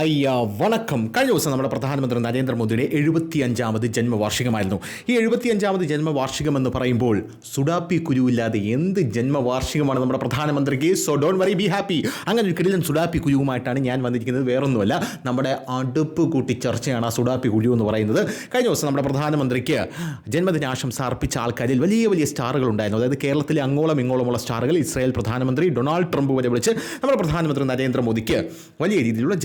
അയ്യ വണക്കം. കഴിഞ്ഞ ദിവസം നമ്മുടെ പ്രധാനമന്ത്രി നരേന്ദ്രമോദിയുടെ എഴുപത്തി അഞ്ചാമത് ജന്മവാർഷികമായിരുന്നു. ഈ എഴുപത്തി അഞ്ചാമത് ജന്മവാർഷികം എന്ന് പറയുമ്പോൾ സുഡാപ്പി കുരുവില്ലാതെ എന്ത് ജന്മവാർഷികമാണ് നമ്മുടെ പ്രധാനമന്ത്രിക്ക്? So don't worry be happy അങ്ങനെ ഒരു കിടിലൻ സുഡാപ്പി കുരുവുമായിട്ടാണ് ഞാൻ വന്നിരിക്കുന്നത്. വേറൊന്നുമല്ല നമ്മുടെ അടുപ്പ് കൂട്ടി ചർച്ചയാണ് ആ സുഡാപ്പി കുരു എന്ന് പറയുന്നത്. കഴിഞ്ഞ ദിവസം നമ്മുടെ പ്രധാനമന്ത്രിക്ക് ജന്മദിനാശംസ അർപ്പിച്ച ആൾക്കാരിൽ വലിയ വലിയ സ്റ്റാറുകൾ ഉണ്ടായിരുന്നു അതായത് കേരളത്തിലെ അങ്ങോളം ഇങ്ങോളമുള്ള സ്റ്റാറുകൾ ഇസ്രായേൽ പ്രധാനമന്ത്രി ഡൊണാൾഡ് ട്രംപ് വരെ വിളിച്ച് നമ്മുടെ പ്രധാനമന്ത്രി നരേന്ദ്രമോദിക്ക് വലിയ രീതിയിലുള്ള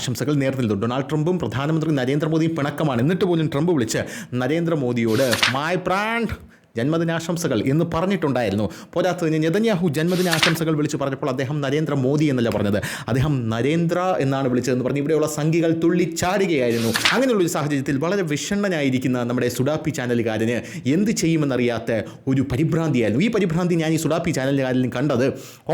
ജന്മദിനാശംസകൾ നേർന്നിരുന്നു ഡൊണാൾഡ് ട്രംപും പ്രധാനമന്ത്രി നരേന്ദ്രമോദിയും പിണക്കമാണ്. എന്നിട്ട് പോലും ട്രംപ് വിളിച്ച് നരേന്ദ്രമോദിയോട് മൈ പ്രാൻഡ് ജന്മദിനാശംസകൾ എന്ന് പറഞ്ഞിട്ടുണ്ടായിരുന്നു. പോരാത്തതിന് നെതന്യാഹു ജന്മദിനാശംസകൾ വിളിച്ചു പറഞ്ഞപ്പോൾ അദ്ദേഹം നരേന്ദ്ര മോദി എന്നല്ല പറഞ്ഞത്. അദ്ദേഹം നരേന്ദ്ര എന്നാണ് വിളിച്ചതെന്ന് പറഞ്ഞ് ഇവിടെയുള്ള സംഖ്യകൾ തുള്ളിച്ചാടുകയായിരുന്നു. അങ്ങനെയുള്ള ഒരു സാഹചര്യത്തിൽ വളരെ വിഷണ്ണനായിരിക്കുന്ന നമ്മുടെ സുഡാപ്പി ചാനലുകാരന് എന്ത് ചെയ്യുമെന്നറിയാത്ത ഒരു പരിഭ്രാന്തിയായിരുന്നു. ഈ പരിഭ്രാന്തി ഞാൻ ഈ സുഡാപ്പി ചാനലുകാരിൽ കണ്ടത്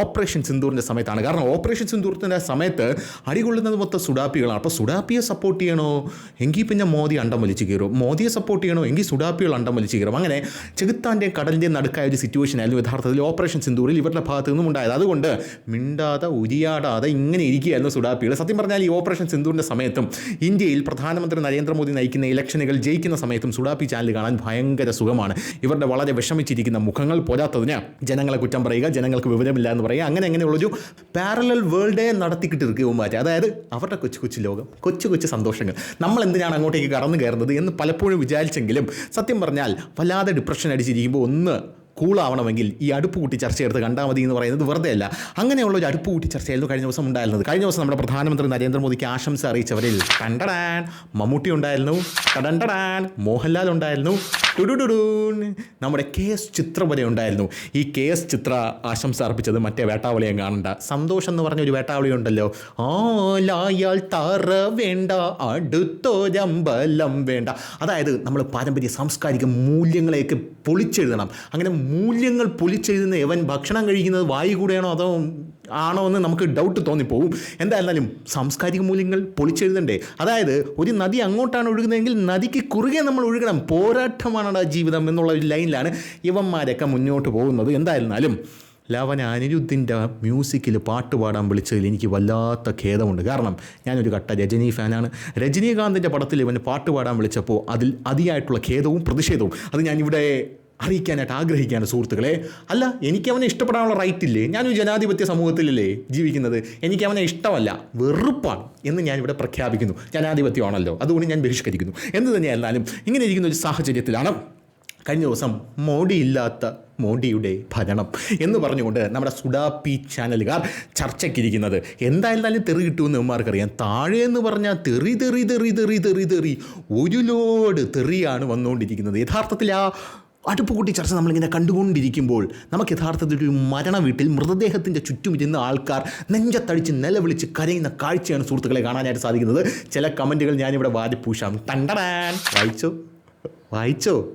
ഓപ്പറേഷൻ സിന്ദൂറിന്റെ സമയത്താണ്. കാരണം ഓപ്പറേഷൻ സിന്ദൂറിന്റെ സമയത്ത് അടികൊള്ളുന്നത് മൊത്തം സുഡാപ്പികളാണ്. അപ്പോൾ സുഡാപ്പിയെ സപ്പോർട്ട് ചെയ്യണോ? എങ്കിൽ പിന്നെ മോദി അണ്ടം വലിച്ചു കയറും മോദിയെ സപ്പോർട്ട് ചെയ്യണോ? എങ്കിൽ സുഡാപ്പികൾ അണ്ടം വലിച്ചു കയറും അങ്ങനെ ചെകുത്താന്റെയും കടലിന്റെയും നടുക്കായ ഒരു സിറ്റുവേഷൻ ആയിരുന്നു യഥാർത്ഥത്തിൽ ഓപ്പറേഷൻ സിന്ദൂറിൽ ഇവരുടെ ഭാഗത്തു നിന്നും ഉണ്ടായത്. അതുകൊണ്ട് മിണ്ടാതെ ഉരിയാടാതെ ഇങ്ങനെ ഇരിക്കുകയായിരുന്നു സുഡാപ്പികൾ. സത്യം പറഞ്ഞാൽ ഈ ഓപ്പറേഷൻ സിന്ദൂറിന്റെ സമയത്തും ഇന്ത്യയിൽ പ്രധാനമന്ത്രി നരേന്ദ്രമോദി നയിക്കുന്ന ഇലക്ഷനുകൾ ജയിക്കുന്ന സമയത്തും സുഡാപ്പി ചാനൽ കാണാൻ ഭയങ്കര സുഖമാണ്. ഇവരുടെ വളരെ വിഷമിച്ചിരിക്കുന്ന മുഖങ്ങൾ പോരാത്തതിന് ജനങ്ങളെ കുറ്റം പറയുക ജനങ്ങൾക്ക് വിവരമില്ല എന്ന് പറയുക അങ്ങനെ അങ്ങനെയുള്ളൊരു പാരലൽ വേൾഡേ നടത്തിക്കിട്ടിരിക്കും മാറ്റി. അതായത് അവരുടെ കൊച്ചു കൊച്ചു ലോകം കൊച്ചു കൊച്ചു സന്തോഷങ്ങൾ. നമ്മൾ എന്തിനാണ് അങ്ങോട്ടേക്ക് കടന്നു കയറുന്നത് എന്ന് പലപ്പോഴും വിചാരിച്ചെങ്കിലും സത്യം പറഞ്ഞാൽ വല്ലാതെ ഡിപ്രഷൻ അടിച്ചിരിക്കുമ്പോൾ ഒന്ന് കൂളാവണമെങ്കിൽ ഈ അടുപ്പ് കൂട്ടി ചർച്ച എടുത്ത് കണ്ടാൽ മതി എന്ന് പറയുന്നത് വെറുതെ അല്ല അങ്ങനെയുള്ള ഒരു അടുപ്പ് കൂട്ടി ചർച്ചയായിരുന്നു കഴിഞ്ഞ ദിവസം ഉണ്ടായിരുന്നത്. കഴിഞ്ഞ ദിവസം നമ്മുടെ പ്രധാനമന്ത്രി നരേന്ദ്രമോദിക്ക് ആശംസ അറിയിച്ചവരിൽ കണ്ടടാൻ മമ്മൂട്ടി ഉണ്ടായിരുന്നു കടണ്ടടാൻ മോഹൻലാൽ ഉണ്ടായിരുന്നു ടുടുടുടൂൻ നമ്മുടെ കെ എസ് ചിത്ര വരെ ഉണ്ടായിരുന്നു. ഈ കെ എസ് ചിത്ര ആശംസ അർപ്പിച്ചത് മറ്റേ വേട്ടാവളിയും കാണണ്ട. സന്തോഷം എന്ന് പറഞ്ഞ ഒരു വേട്ടാവളി ഉണ്ടല്ലോ. ആലായാൽ തറ വേണ്ട അടുത്തൊരമ്പലം വേണ്ട. അതായത് നമ്മൾ പാരമ്പര്യ സാംസ്കാരിക മൂല്യങ്ങളെയൊക്കെ പൊളിച്ചെഴുതണം. അങ്ങനെ മൂല്യങ്ങൾ പൊളിച്ചെഴുതുന്ന എവൻ ഭക്ഷണം കഴിക്കുന്നത് വായു കൂടെയാണോ അതോ ആണോ എന്ന് നമുക്ക് ഡൗട്ട് തോന്നിപ്പോവും. എന്തായിരുന്നാലും സാംസ്കാരിക മൂല്യങ്ങൾ പൊളിച്ചെഴുതണ്ടേ അതായത് ഒരു നദി അങ്ങോട്ടാണ് ഒഴുകുന്നതെങ്കിൽ നദിക്ക് കുറുകെ നമ്മൾ ഒഴുകണം. പോരാട്ടമാണടാ ജീവിതം എന്നുള്ള ഒരു ലൈനിലാണ് ഇവന്മാരൊക്കെ മുന്നോട്ട് പോകുന്നത്. എന്തായിരുന്നാലും ലവൻ അനിരുദ്ധിന്റെ മ്യൂസിക്കിൽ പാട്ട് പാടാൻ വിളിച്ചതിൽ എനിക്ക് വല്ലാത്ത ഖേദമുണ്ട്. കാരണം ഞാനൊരു കട്ട രജനി ഫാനാണ്. രജനീകാന്തിന്റെ പടത്തിൽ ഇവൻ പാട്ട് പാടാൻ വിളിച്ചപ്പോൾ അതിൽ അതിയായിട്ടുള്ള ഖേദവും പ്രതിഷേധവും. അത് ഞാനിവിടെ അറിയിക്കാനായിട്ട് ആഗ്രഹിക്കുകയാണ് സുഹൃത്തുക്കളെ. അല്ല എനിക്ക് അവനെ ഇഷ്ടപ്പെടാനുള്ള റൈറ്റ് ഇല്ലേ? ഞാനൊരു ജനാധിപത്യ സമൂഹത്തിലല്ലേ ജീവിക്കുന്നത്? എനിക്ക് അവനെ ഇഷ്ടമല്ല. വെറുപ്പാണ് എന്ന് ഞാനിവിടെ പ്രഖ്യാപിക്കുന്നു. ജനാധിപത്യമാണല്ലോ. അതുകൊണ്ട് ഞാൻ ബഹിഷ്കരിക്കുന്നു. എന്ത് തന്നെയായിരുന്നാലും ഇങ്ങനെ ഇരിക്കുന്ന ഒരു സാഹചര്യത്തിലാണ് കഴിഞ്ഞ ദിവസം മോഡിയില്ലാത്ത മോഡിയുടെ ഭരണം എന്ന് പറഞ്ഞുകൊണ്ട് നമ്മുടെ സുഡാപ്പി ചാനലുകാർ ചർച്ചയ്ക്കിരിക്കുന്നത്. എന്തായിരുന്നാലും തെറി കിട്ടുമെന്ന് ഇവന്മാർക്കറിയാം. താഴെ എന്ന് പറഞ്ഞാൽ തെറി തെറി തെറി തെറി തെറി തെറി ഒരു ലോഡ് തെറിയാണ് വന്നുകൊണ്ടിരിക്കുന്നത്. യഥാർത്ഥത്തിൽ ആ അടുപ്പ് കൂട്ടി ചർച്ച നമ്മളിങ്ങനെ കണ്ടുകൊണ്ടിരിക്കുമ്പോൾ നമുക്ക് യഥാർത്ഥത്തിൽ ഒരു മരണ വീട്ടിൽ മൃതദേഹത്തിന്റെ ചുറ്റും ഇരുന്ന ആൾക്കാർ നെഞ്ചത്തടിച്ച് നിലവിളിച്ച് കരയുന്ന കാഴ്ചയാണ് സുഹൃത്തുക്കളെ കാണാനായിട്ട് സാധിക്കുന്നത്. ചില കമന്റുകൾ ഞാനിവിടെ വാരിപ്പൂശാം തണ്ടടാൻ വായിച്ചോ? വായിച്ചോ?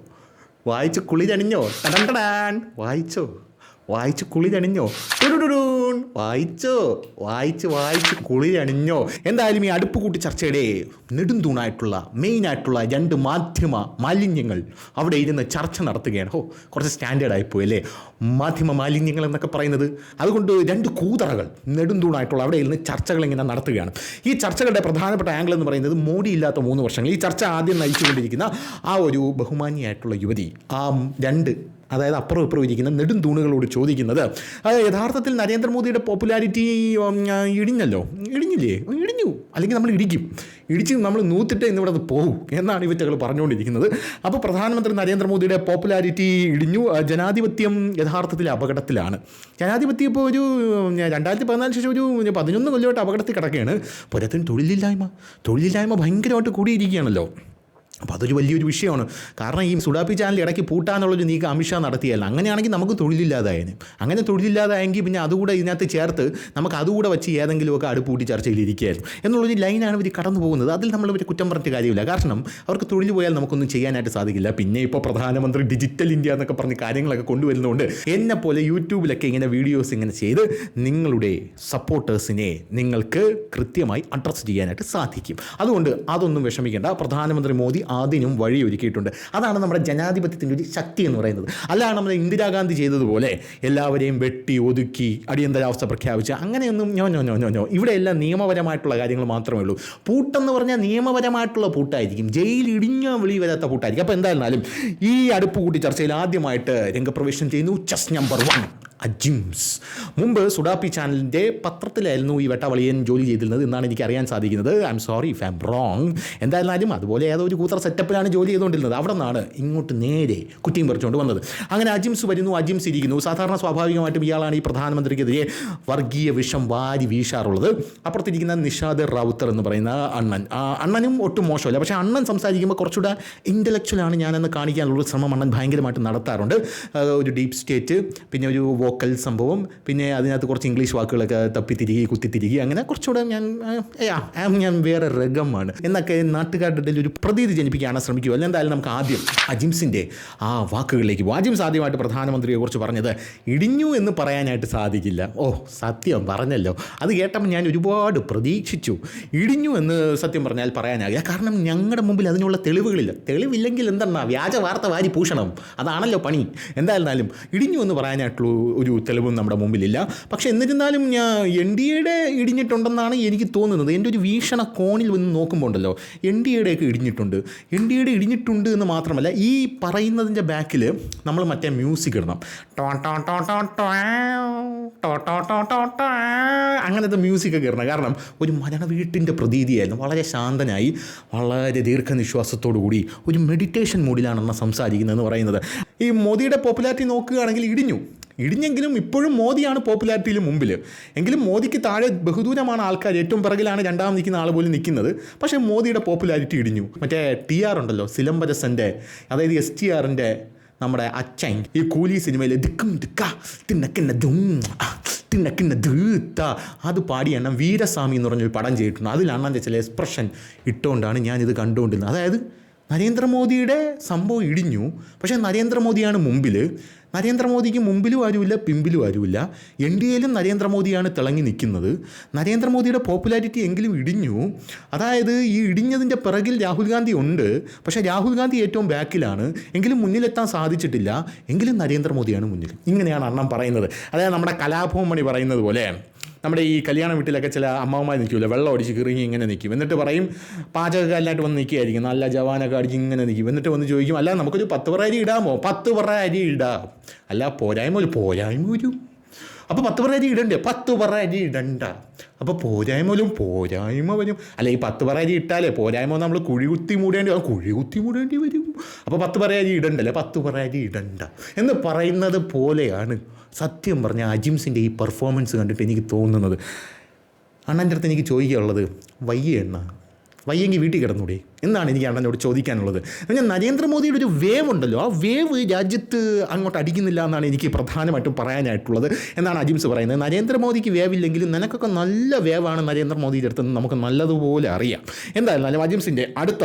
വായിച്ച് കുളിരണിഞ്ഞോ തടണ്ടടാൻ വായിച്ചോ? വായിച്ച് കുളിരണിഞ്ഞോ തണിഞ്ഞോ? വായിച്ചോ? വായിച്ച് വായിച്ച് കുളിരണിഞ്ഞോ എന്തായാലും ഈ അടുപ്പ് കൂട്ടി ചർച്ചയുടെ നെടുന്തൂണായിട്ടുള്ള മെയിനായിട്ടുള്ള രണ്ട് മാധ്യമ മാലിന്യങ്ങൾ അവിടെ ഇരുന്ന് ചർച്ച നടത്തുകയാണ്. ഓ കുറച്ച് സ്റ്റാൻഡേർഡ് ആയിപ്പോയി അല്ലേ? മാധ്യമ മാലിന്യങ്ങൾ എന്നൊക്കെ പറയുന്നത്. അതുകൊണ്ട് രണ്ട് കൂതറകൾ നെടുന്തൂണായിട്ടുള്ള അവിടെ ഇരുന്ന് ചർച്ചകൾ ഇങ്ങനെ നടത്തുകയാണ്. ഈ ചർച്ചകളുടെ പ്രധാനപ്പെട്ട ആംഗിൾ എന്ന് പറയുന്നത് മോഡി ഇല്ലാത്ത മൂന്ന് വർഷങ്ങൾ. ഈ ചർച്ച ആദ്യം നയിച്ചുകൊണ്ടിരിക്കുന്ന ആ ഒരു ബഹുമാനിയായിട്ടുള്ള യുവതി ആ രണ്ട് അതായത് അപ്പുറം ഇപ്പുറം ഇരിക്കുന്ന നെടും തൂണുകളോട് ചോദിക്കുന്നത് യഥാർത്ഥത്തിൽ നരേന്ദ്രമോദിയുടെ പോപ്പുലാരിറ്റി ഇടിഞ്ഞല്ലോ? ഇടിഞ്ഞില്ലേ? ഇടിഞ്ഞു. അല്ലെങ്കിൽ നമ്മൾ ഇടിക്കും. ഇടിച്ച് നമ്മൾ നൂത്തിട്ട് ഇന്നിവിടെ പോകും എന്നാണ് ഇവറ്റകൾ പറഞ്ഞുകൊണ്ടിരിക്കുന്നത്. അപ്പോൾ പ്രധാനമന്ത്രി നരേന്ദ്രമോദിയുടെ പോപ്പുലാരിറ്റി ഇടിഞ്ഞു ജനാധിപത്യം യഥാർത്ഥത്തിൽ അപകടത്തിലാണ്. ജനാധിപത്യം ഇപ്പോൾ ഒരു രണ്ടായിരത്തി പതിനാലിന് ശേഷം ഒരു പതിനൊന്ന് കൊല്ലമായിട്ട് അപകടത്തിൽ കിടക്കുകയാണ്. പുരത്തിന് തൊഴിലില്ലായ്മ. തൊഴിലില്ലായ്മ ഭയങ്കരമായിട്ട് കൂടിയിരിക്കുകയാണല്ലോ. അപ്പോൾ അതൊരു വലിയൊരു വിഷയമാണ്. കാരണം ഈ സുഡാപ്പി ചാനൽ ഇടയ്ക്ക് പൂട്ടാന്നുള്ളൊരു നീക്കം അമിത്ഷാ നടത്തിയല്ല അങ്ങനെയാണെങ്കിൽ നമുക്ക് തൊഴിലില്ലാതായേനെ. അങ്ങനെ തൊഴിലില്ലാതായെങ്കിൽ പിന്നെ അതുകൂടെ ഇതിനകത്ത് ചേർത്ത് നമുക്ക് അതുകൂടെ വെച്ച് ഏതെങ്കിലുമൊക്കെ അടുപ്പൂട്ടി ചർച്ചയിലിരിക്കുകയായിരുന്നു. എന്നുള്ളൊരു ലൈനാണ് ഇവർ കടന്നു പോകുന്നത്. അതിൽ നമ്മൾ ഇവർ കുറ്റം പറഞ്ഞിട്ട് കാര്യമില്ല. കാരണം അവർക്ക് തൊഴിൽ പോയാൽ നമുക്കൊന്നും ചെയ്യാനായിട്ട് സാധിക്കില്ല. പിന്നെ ഇപ്പോൾ പ്രധാനമന്ത്രി ഡിജിറ്റൽ ഇന്ത്യ എന്നൊക്കെ പറഞ്ഞ് കാര്യങ്ങളൊക്കെ കൊണ്ടുവരുന്നതുകൊണ്ട് എന്നെ പോലെ യൂട്യൂബിലൊക്കെ ഇങ്ങനെ വീഡിയോസ് ഇങ്ങനെ ചെയ്ത് നിങ്ങളുടെ സപ്പോർട്ടേഴ്സിനെ നിങ്ങൾക്ക് കൃത്യമായി അഡ്രസ്സ് ചെയ്യാനായിട്ട് സാധിക്കും. അതുകൊണ്ട് അതൊന്നും വിഷമിക്കേണ്ട. പ്രധാനമന്ത്രി മോദി അതിനും വഴിയൊരുക്കിയിട്ടുണ്ട്. അതാണ് നമ്മുടെ ജനാധിപത്യത്തിന്റെ ഒരു ശക്തി എന്ന് പറയുന്നത്. അല്ലാതെ നമ്മൾ ഇന്ദിരാഗാന്ധി ചെയ്തതുപോലെ എല്ലാവരെയും വെട്ടി ഒതുക്കി അടിയന്തരാവസ്ഥ പ്രഖ്യാപിച്ച് അങ്ങനെയൊന്നും ഞോ ഞോ ഞോ ഞോ ഞോ. ഇവിടെ എല്ലാം നിയമപരമായിട്ടുള്ള കാര്യങ്ങൾ മാത്രമേ ഉള്ളൂ. പൂട്ടെന്ന് പറഞ്ഞാൽ നിയമപരമായിട്ടുള്ള പൂട്ടായിരിക്കും. ജയിൽ ഇടിഞ്ഞോ വിളി വരാത്ത പൂട്ടായിരിക്കും. അപ്പോൾ എന്തായിരുന്നാലും ഈ അടുപ്പ് കൂട്ടി ചർച്ചയിൽ ആദ്യമായിട്ട് രംഗപ്രവേശനം ചെയ്യുന്നു ചസ് നമ്പർ വൺ. അജിംസ്. മുമ്പ് സുഡാപ്പി ചാനലിന്റെ പത്രത്തിലായിരുന്നു ഈ വെട്ടവളിയൻ ജോലി ചെയ്തിരുന്നത് എന്നാണ് എനിക്ക് അറിയാൻ സാധിക്കുന്നത്. I'm sorry if I'm wrong എന്തായിരുന്നാലും അതുപോലെ ഏതോ ഒരു കൂത്തർ സെറ്റപ്പിലാണ് ജോലി ചെയ്തുകൊണ്ടിരുന്നത്. അവിടെ നിന്നാണ് ഇങ്ങോട്ട് നേരെ കുറ്റിയും പറിച്ചുകൊണ്ട് വന്നത്. അങ്ങനെ അജിംസ് വരുന്നു അജിംസ് ഇരിക്കുന്നു. സാധാരണ സ്വാഭാവികമായിട്ടും ഇയാളാണ് ഈ പ്രധാനമന്ത്രിക്കെതിരെ വർഗീയ വിഷം വാരി വീശാറുള്ളത്. അപ്പുറത്തിരിക്കുന്ന നിഷാദ് റൗത്തർ എന്ന് പറയുന്ന അണ്ണൻ. അണ്ണനും ഒട്ടും മോശമല്ല. പക്ഷേ അണ്ണൻ സംസാരിക്കുമ്പോൾ കുറച്ചുകൂടെ ഇന്റലക്ച്വലാണ് ഞാനെന്ന് കാണിക്കാനുള്ള ശ്രമം അണ്ണൻ ഭയങ്കരമായിട്ട് നടത്താറുണ്ട്. ഒരു ഡീപ് സ്റ്റേറ്റ് പിന്നെ ഒരു വോക്കൽ സംഭവം പിന്നെ അതിനകത്ത് കുറച്ച് ഇംഗ്ലീഷ് വാക്കുകളൊക്കെ തപ്പിത്തിരികി കുത്തിത്തിരികി അങ്ങനെ കുറച്ചുകൂടെ ഞാൻ ആ, ഞാൻ വേറെ രകമാണ് എന്നൊക്കെ നാട്ടുകാരുടെ ഇടയിൽ ഒരു പ്രതീതി ജനിപ്പിക്കാനാണ് ശ്രമിക്കുക അല്ല എന്തായാലും നമുക്ക് ആദ്യം അജിംസിന്റെ ആ വാക്കുകളിലേക്ക് പോകും അജിംസ് ആദ്യമായിട്ട് പ്രധാനമന്ത്രിയെ കുറിച്ച് പറഞ്ഞത് ഇടിഞ്ഞു എന്ന് പറയാനായിട്ട് സാധിക്കില്ല. ഓ സത്യം പറഞ്ഞല്ലോ. അത് കേട്ടപ്പോൾ ഞാൻ ഒരുപാട് പ്രതീക്ഷിച്ചു. ഇടിഞ്ഞു എന്ന് സത്യം പറഞ്ഞാൽ പറയാനാകില്ല. കാരണം ഞങ്ങളുടെ മുമ്പിൽ അതിനുള്ള തെളിവുകളില്ല. തെളിവില്ലെങ്കിൽ എന്തെന്നാ? വ്യാജ വാർത്ത വാരി പൂഷണം അതാണല്ലോ പണി. എന്തായിരുന്നാലും ഇടിഞ്ഞു എന്ന് പറയാനായിട്ടുള്ള ഒരു തെളിവും നമ്മുടെ മുമ്പിലില്ല. പക്ഷെ എന്നിരുന്നാലും ഞാൻ എൻ ഡി എയുടെ ഇടിഞ്ഞിട്ടുണ്ടെന്നാണ് എനിക്ക് തോന്നുന്നത്. എന്റെ ഒരു വീക്ഷണ കോണിൽ വന്ന് നോക്കുമ്പോൾ ഉണ്ടല്ലോ എൻ ഡി എയുടെയൊക്കെ ഇടിഞ്ഞിട്ടുണ്ട്. എൻ ഡി എയുടെ ഇടിഞ്ഞിട്ടുണ്ട് എന്ന് മാത്രമല്ല ഈ പറയുന്നതിന്റെ ബാക്കിൽ നമ്മൾ മറ്റേ മ്യൂസിക് ഇടണം. ടോ ടോ ടോ ടോ ടോ ടോ ടോ ടോ ടോ ടോ അങ്ങനത്തെ മ്യൂസിക്കൊക്കെ ഇടണം. കാരണം ഒരു മരണ വീട്ടിന്റെ പ്രതീതിയായിരുന്നു. വളരെ ശാന്തനായി വളരെ ദീർഘനിശ്വാസത്തോടു കൂടി ഒരു മെഡിറ്റേഷൻ മൂഡിലാണെന്ന് സംസാരിക്കുന്നതെന്ന് പറയുന്നത്. ഈ മോദിയുടെ പോപ്പുലാരിറ്റി നോക്കുകയാണെങ്കിൽ ഇടിഞ്ഞു. ഇടിഞ്ഞെങ്കിലും ഇപ്പോഴും മോദിയാണ് പോപ്പുലാരിറ്റിയിൽ മുമ്പിൽ. എങ്കിലും മോദിക്ക് താഴെ ബഹുദൂരമാണ് ആൾക്കാർ. ഏറ്റവും പിറകിലാണ് രണ്ടാമത് നിൽക്കുന്ന ആൾ പോലും നിൽക്കുന്നത്. പക്ഷേ മോദിയുടെ പോപ്പുലാരിറ്റി ഇടിഞ്ഞു. മറ്റേ ടി ആർ ഉണ്ടല്ലോ സിലംബരസന്റെ അതായത് എസ് ടി ആറിന്റെ നമ്മുടെ അച്ഛൻ. ഈ കൂലി സിനിമയിൽ ദിക്കും ദിക്ക തിന്നക്കിന്ന തിന്നക്കിന്ന ദീത്ത അത് പാടി എണ്ണം വീരസ്വാമി എന്ന് പറഞ്ഞൊരു പടം ചെയ്തിട്ടുണ്ട്. അണ്ണന്റെ ചില എക്സ്പ്രഷൻ ഇട്ടുകൊണ്ടാണ് ഞാനിത് കണ്ടുകൊണ്ടിരുന്നത്. അതായത് നരേന്ദ്രമോദിയുടെ സംഭവം ഇടിഞ്ഞു. പക്ഷേ നരേന്ദ്രമോദിയാണ് മുമ്പിൽ നരേന്ദ്രമോദിക്ക് മുമ്പിലും ആരുമില്ല പിമ്പിലും ആരുമില്ല. എൻ ഡി എയിലും നരേന്ദ്രമോദിയാണ് തിളങ്ങി നിൽക്കുന്നത്. നരേന്ദ്രമോദിയുടെ പോപ്പുലാരിറ്റി എങ്കിലും ഇടിഞ്ഞു. അതായത് ഈ ഇടിഞ്ഞതിന്റെ പിറകിൽ രാഹുൽ ഗാന്ധി ഉണ്ട്. പക്ഷേ രാഹുൽ ഗാന്ധി ഏറ്റവും ബാക്കിലാണ്. എങ്കിലും മുന്നിലെത്താൻ സാധിച്ചിട്ടില്ല. എങ്കിലും നരേന്ദ്രമോദിയാണ് മുന്നിൽ. ഇങ്ങനെയാണ് അണ്ണം പറയുന്നത്. അതായത് നമ്മുടെ കലാഭവൻ മണി പറയുന്നത് പോലെ. നമ്മുടെ ഈ കല്യാണ വീട്ടിലൊക്കെ ചില അമ്മാവന്മാർ നിൽക്കില്ല വെള്ളം അടിച്ച് കിറങ്ങി ഇങ്ങനെ നിൽക്കും. എന്നിട്ട് പറയും പാചകക്കാരനായിട്ട് വന്ന് നിൽക്കുകയായിരിക്കും. നല്ല ജവാനൊക്കെ അടിച്ച് ഇങ്ങനെ നിൽക്കും. എന്നിട്ട് വന്ന് ചോദിക്കും അല്ല നമുക്കൊരു പത്ത് പറ അരി ഇടാമോ? പത്ത് പറ അരി ഇടാം. അല്ല പോരായ്മ ഒരു പോരായ്മ ഒരു. അപ്പോൾ പത്ത് പറ അരി ഇടണ്ടേ? പത്ത് പറ അരി ഇടണ്ട. അപ്പോൾ പോരായ്മ വരും പോരായ്മ വരും. അല്ല ഈ പത്ത് പറ അരി ഇട്ടാലേ പോരായ്മ നമ്മൾ കുഴി കുത്തി മൂടേണ്ടി വരും. കുഴി കുത്തി മൂടേണ്ടി വരും. അപ്പോൾ പത്ത് പറ അരി ഇടണ്ടല്ലേ? പത്ത് പറ അരി ഇടണ്ട. എന്ന് പറയുന്നത് പോലെയാണ് സത്യം പറഞ്ഞ അജിംസിന്റെ ഈ പെർഫോമൻസ് കണ്ടിട്ട് എനിക്ക് തോന്നുന്നത്. അണ്ണന്റെ അടുത്ത് എനിക്ക് ചോദിക്കാനുള്ളത് വയ്യ എണ്ണ വയ്യെങ്കിൽ വീട്ടിൽ കിടന്നൂടെ? എന്നാണ് എനിക്ക് അണ്ണനോട് ചോദിക്കാനുള്ളത്. ഞാൻ നരേന്ദ്രമോദിയുടെ ഒരു വേവ് ഉണ്ടല്ലോ ആ വേവ് രാജ്യത്ത് അങ്ങോട്ട് അടിക്കുന്നില്ല എന്നാണ് എനിക്ക് പ്രധാനമായിട്ടും പറയാനായിട്ടുള്ളത് എന്നാണ് അജിംസ് പറയുന്നത്. നരേന്ദ്രമോദിക്ക് വേവില്ലെങ്കിലും നിനക്കൊക്കെ നല്ല വേവാണ് നരേന്ദ്രമോദിയുടെ അടുത്തെന്ന് നമുക്ക് നല്ലതുപോലെ അറിയാം. എന്തായാലും അജിംസിന്റെ അടുത്ത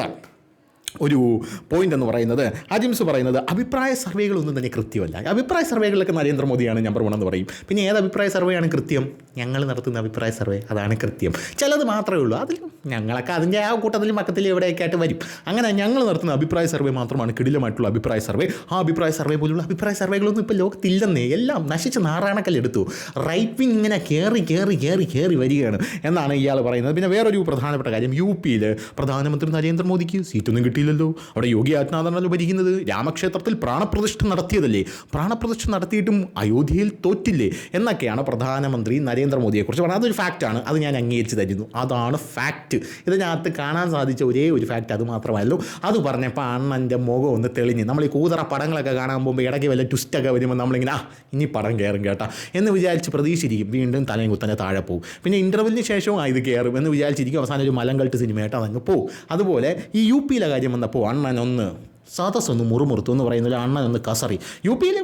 ഒരു പോയിന്റ് എന്ന് പറയുന്നത്. അജിംസ് പറയുന്നത് അഭിപ്രായ സർവേകളൊന്നും തന്നെ കൃത്യമല്ല. അഭിപ്രായ സർവേകളിലൊക്കെ നരേന്ദ്രമോദിയാണ് നമ്പർ വൺ എന്ന് പറയും. പിന്നെ ഏത് അഭിപ്രായ സർവേയാണ് കൃത്യം? ഞങ്ങൾ നടത്തുന്ന അഭിപ്രായ സർവേ അതാണ് കൃത്യം. ചിലത് മാത്രമേ ഉള്ളൂ. അതിൽ ഞങ്ങളൊക്കെ അതിന്റെ ആ കൂട്ടത്തിൽ മക്കത്തിൽ എവിടെയൊക്കെ ആയിട്ട് വരും. അങ്ങനെ ഞങ്ങൾ നടത്തുന്ന അഭിപ്രായ സർവേ മാത്രമാണ് കിടിലമായിട്ടുള്ള അഭിപ്രായ സർവേ. ആ അഭിപ്രായ സർവേ പോലുള്ള അഭിപ്രായ സർവേകളൊന്നും ഇപ്പോൾ ലോകത്തില്ലെന്നേ. എല്ലാം നശിച്ച് നാറാണക്കല്ലെടുത്തു റൈറ്റ് വിങ് ഇങ്ങനെ കയറി കയറി കയറി കയറി വരികയാണ് എന്നാണ് ഇയാൾ പറയുന്നത്. പിന്നെ വേറൊരു പ്രധാനപ്പെട്ട കാര്യം യു പിയിൽ പ്രധാനമന്ത്രി നരേന്ദ്രമോദിക്ക് സീറ്റൊന്നും കിട്ടിയില്ലല്ലോ അവിടെ യോഗി ആദിത്യനാഥാണല്ലോ ഭരിക്കുന്നത് രാമക്ഷേത്രത്തിൽ പ്രാണപ്രതിഷ്ഠ നടത്തിയതല്ലേ? പ്രാണപ്രതിഷ്ഠ നടത്തിയിട്ടും അയോധ്യയിൽ തോറ്റില്ലേ? എന്നൊക്കെയാണ് പ്രധാനമന്ത്രി നരേന്ദ്രമോദിയെക്കുറിച്ച് പറഞ്ഞത്. അതൊരു ഫാക്റ്റാണ്. അത് ഞാൻ അംഗീകരിച്ച് തരുന്നു. അതാണ് ഫാക്റ്റ് ഇതിനകത്ത് കാണാൻ സാധിച്ച ഒരേ ഒരു ഫാക്റ്റ് അത് മാത്രമല്ലോ അത് പറഞ്ഞപ്പോൾ അണ്ണന്റെ മുഖം ഒന്ന് തെളിഞ്ഞ്. നമ്മൾ ഈ കൂതറ പടങ്ങളൊക്കെ കാണാൻ പോകുമ്പോൾ ഇടയ്ക്ക് വല്ല ട്വിസ്റ്റൊക്കെ വരുമ്പോൾ നമ്മളിങ്ങനെ ആ ഇനി പടം കയറും കേട്ടാ. എന്ന് വിചാരിച്ച് പ്രതീക്ഷിച്ചിരിക്കും. വീണ്ടും തലയും കുത്തനെ താഴെ പോകും. പിന്നെ ഇന്റർവെല്ലിന് ശേഷവും ഇത് കയറും എന്ന് വിചാരിച്ചിരിക്കും. അവസാനം ഒരു മലങ്കൾട്ട് സിനിമയായിട്ട് അതങ്ങ് പോകും അതുപോലെ ഈ യു പിയിലെ കാര്യം വന്നപ്പോൾ അണ്ണൻ ഒന്ന് സദസ് ഒന്ന് മുറുമുറുത്തു എന്ന് പറയുന്നില്ല അണ്ണൻ ഒന്ന് കസറി. യു പിയിൽ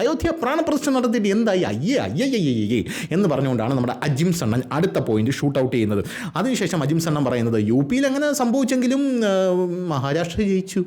അയോധ്യ പ്രാണപ്രതിഷ്ഠ നടത്തിയിട്ട് എന്തായി? അയ്യേ അയ്യേ അയ്യേ അയ്യേ എന്ന് പറഞ്ഞുകൊണ്ടാണ് നമ്മുടെ അജിം സണ്ണൻ അടുത്ത പോയിന്റ് ഷൂട്ട് ഔട്ട് ചെയ്യുന്നത്. അതിനുശേഷം അജിം സണ്ണൻ പറയുന്നത് യു പിയിൽ അങ്ങനെ സംഭവിച്ചെങ്കിലും മഹാരാഷ്ട്ര ജയിച്ചു.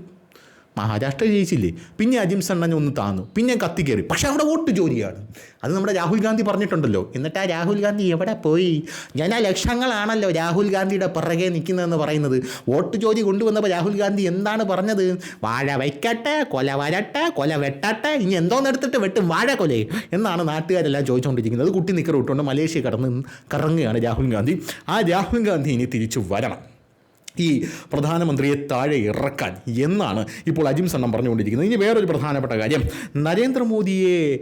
മഹാരാഷ്ട്ര ജയിച്ചില്ലേ? പിന്നെ അജിംസ് അണ്ണൻ ഒന്ന് താന്നു. പിന്നെ കത്തി കത്തിക്കേറി പക്ഷേ അവിടെ വോട്ട് ജോലിയാണ്. അത് നമ്മുടെ രാഹുൽ ഗാന്ധി പറഞ്ഞിട്ടുണ്ടല്ലോ. എന്നിട്ട് ആ രാഹുൽ ഗാന്ധി എവിടെ പോയി? ഞാൻ ആ ലക്ഷങ്ങളാണല്ലോ രാഹുൽ ഗാന്ധിയുടെ പിറകെ നിൽക്കുന്നതെന്ന് പറയുന്നത്. വോട്ട് ജോലി കൊണ്ടുവന്നപ്പോൾ രാഹുൽ ഗാന്ധി എന്താണ് പറഞ്ഞത്? വാഴ വയ്ക്കട്ടെ കൊല വരട്ടെ കൊല വെട്ടട്ടെ ഇനി എന്തോന്നെടുത്തിട്ട് വെട്ടും? വാഴ കൊലേ എന്നാണ് നാട്ടുകാരെല്ലാം ചോദിച്ചുകൊണ്ടിരിക്കുന്നത്. കുട്ടി നിക്കർ വിട്ടുകൊണ്ട് മലേഷ്യ കടന്ന് കറങ്ങുകയാണ് രാഹുൽ ഗാന്ധി. ആ രാഹുൽ ഗാന്ധി ഇനി തിരിച്ചു വരണം. ഈ പ്രധാനമന്ത്രിയെ താഴെ ഇറക്കാൻ എന്നാണ് ഇപ്പോൾ അജിം സണ്ണം പറഞ്ഞുകൊണ്ടിരിക്കുന്നത്. ഇനി വേറൊരു പ്രധാനപ്പെട്ട കാര്യം. നരേന്ദ്രമോദിയെ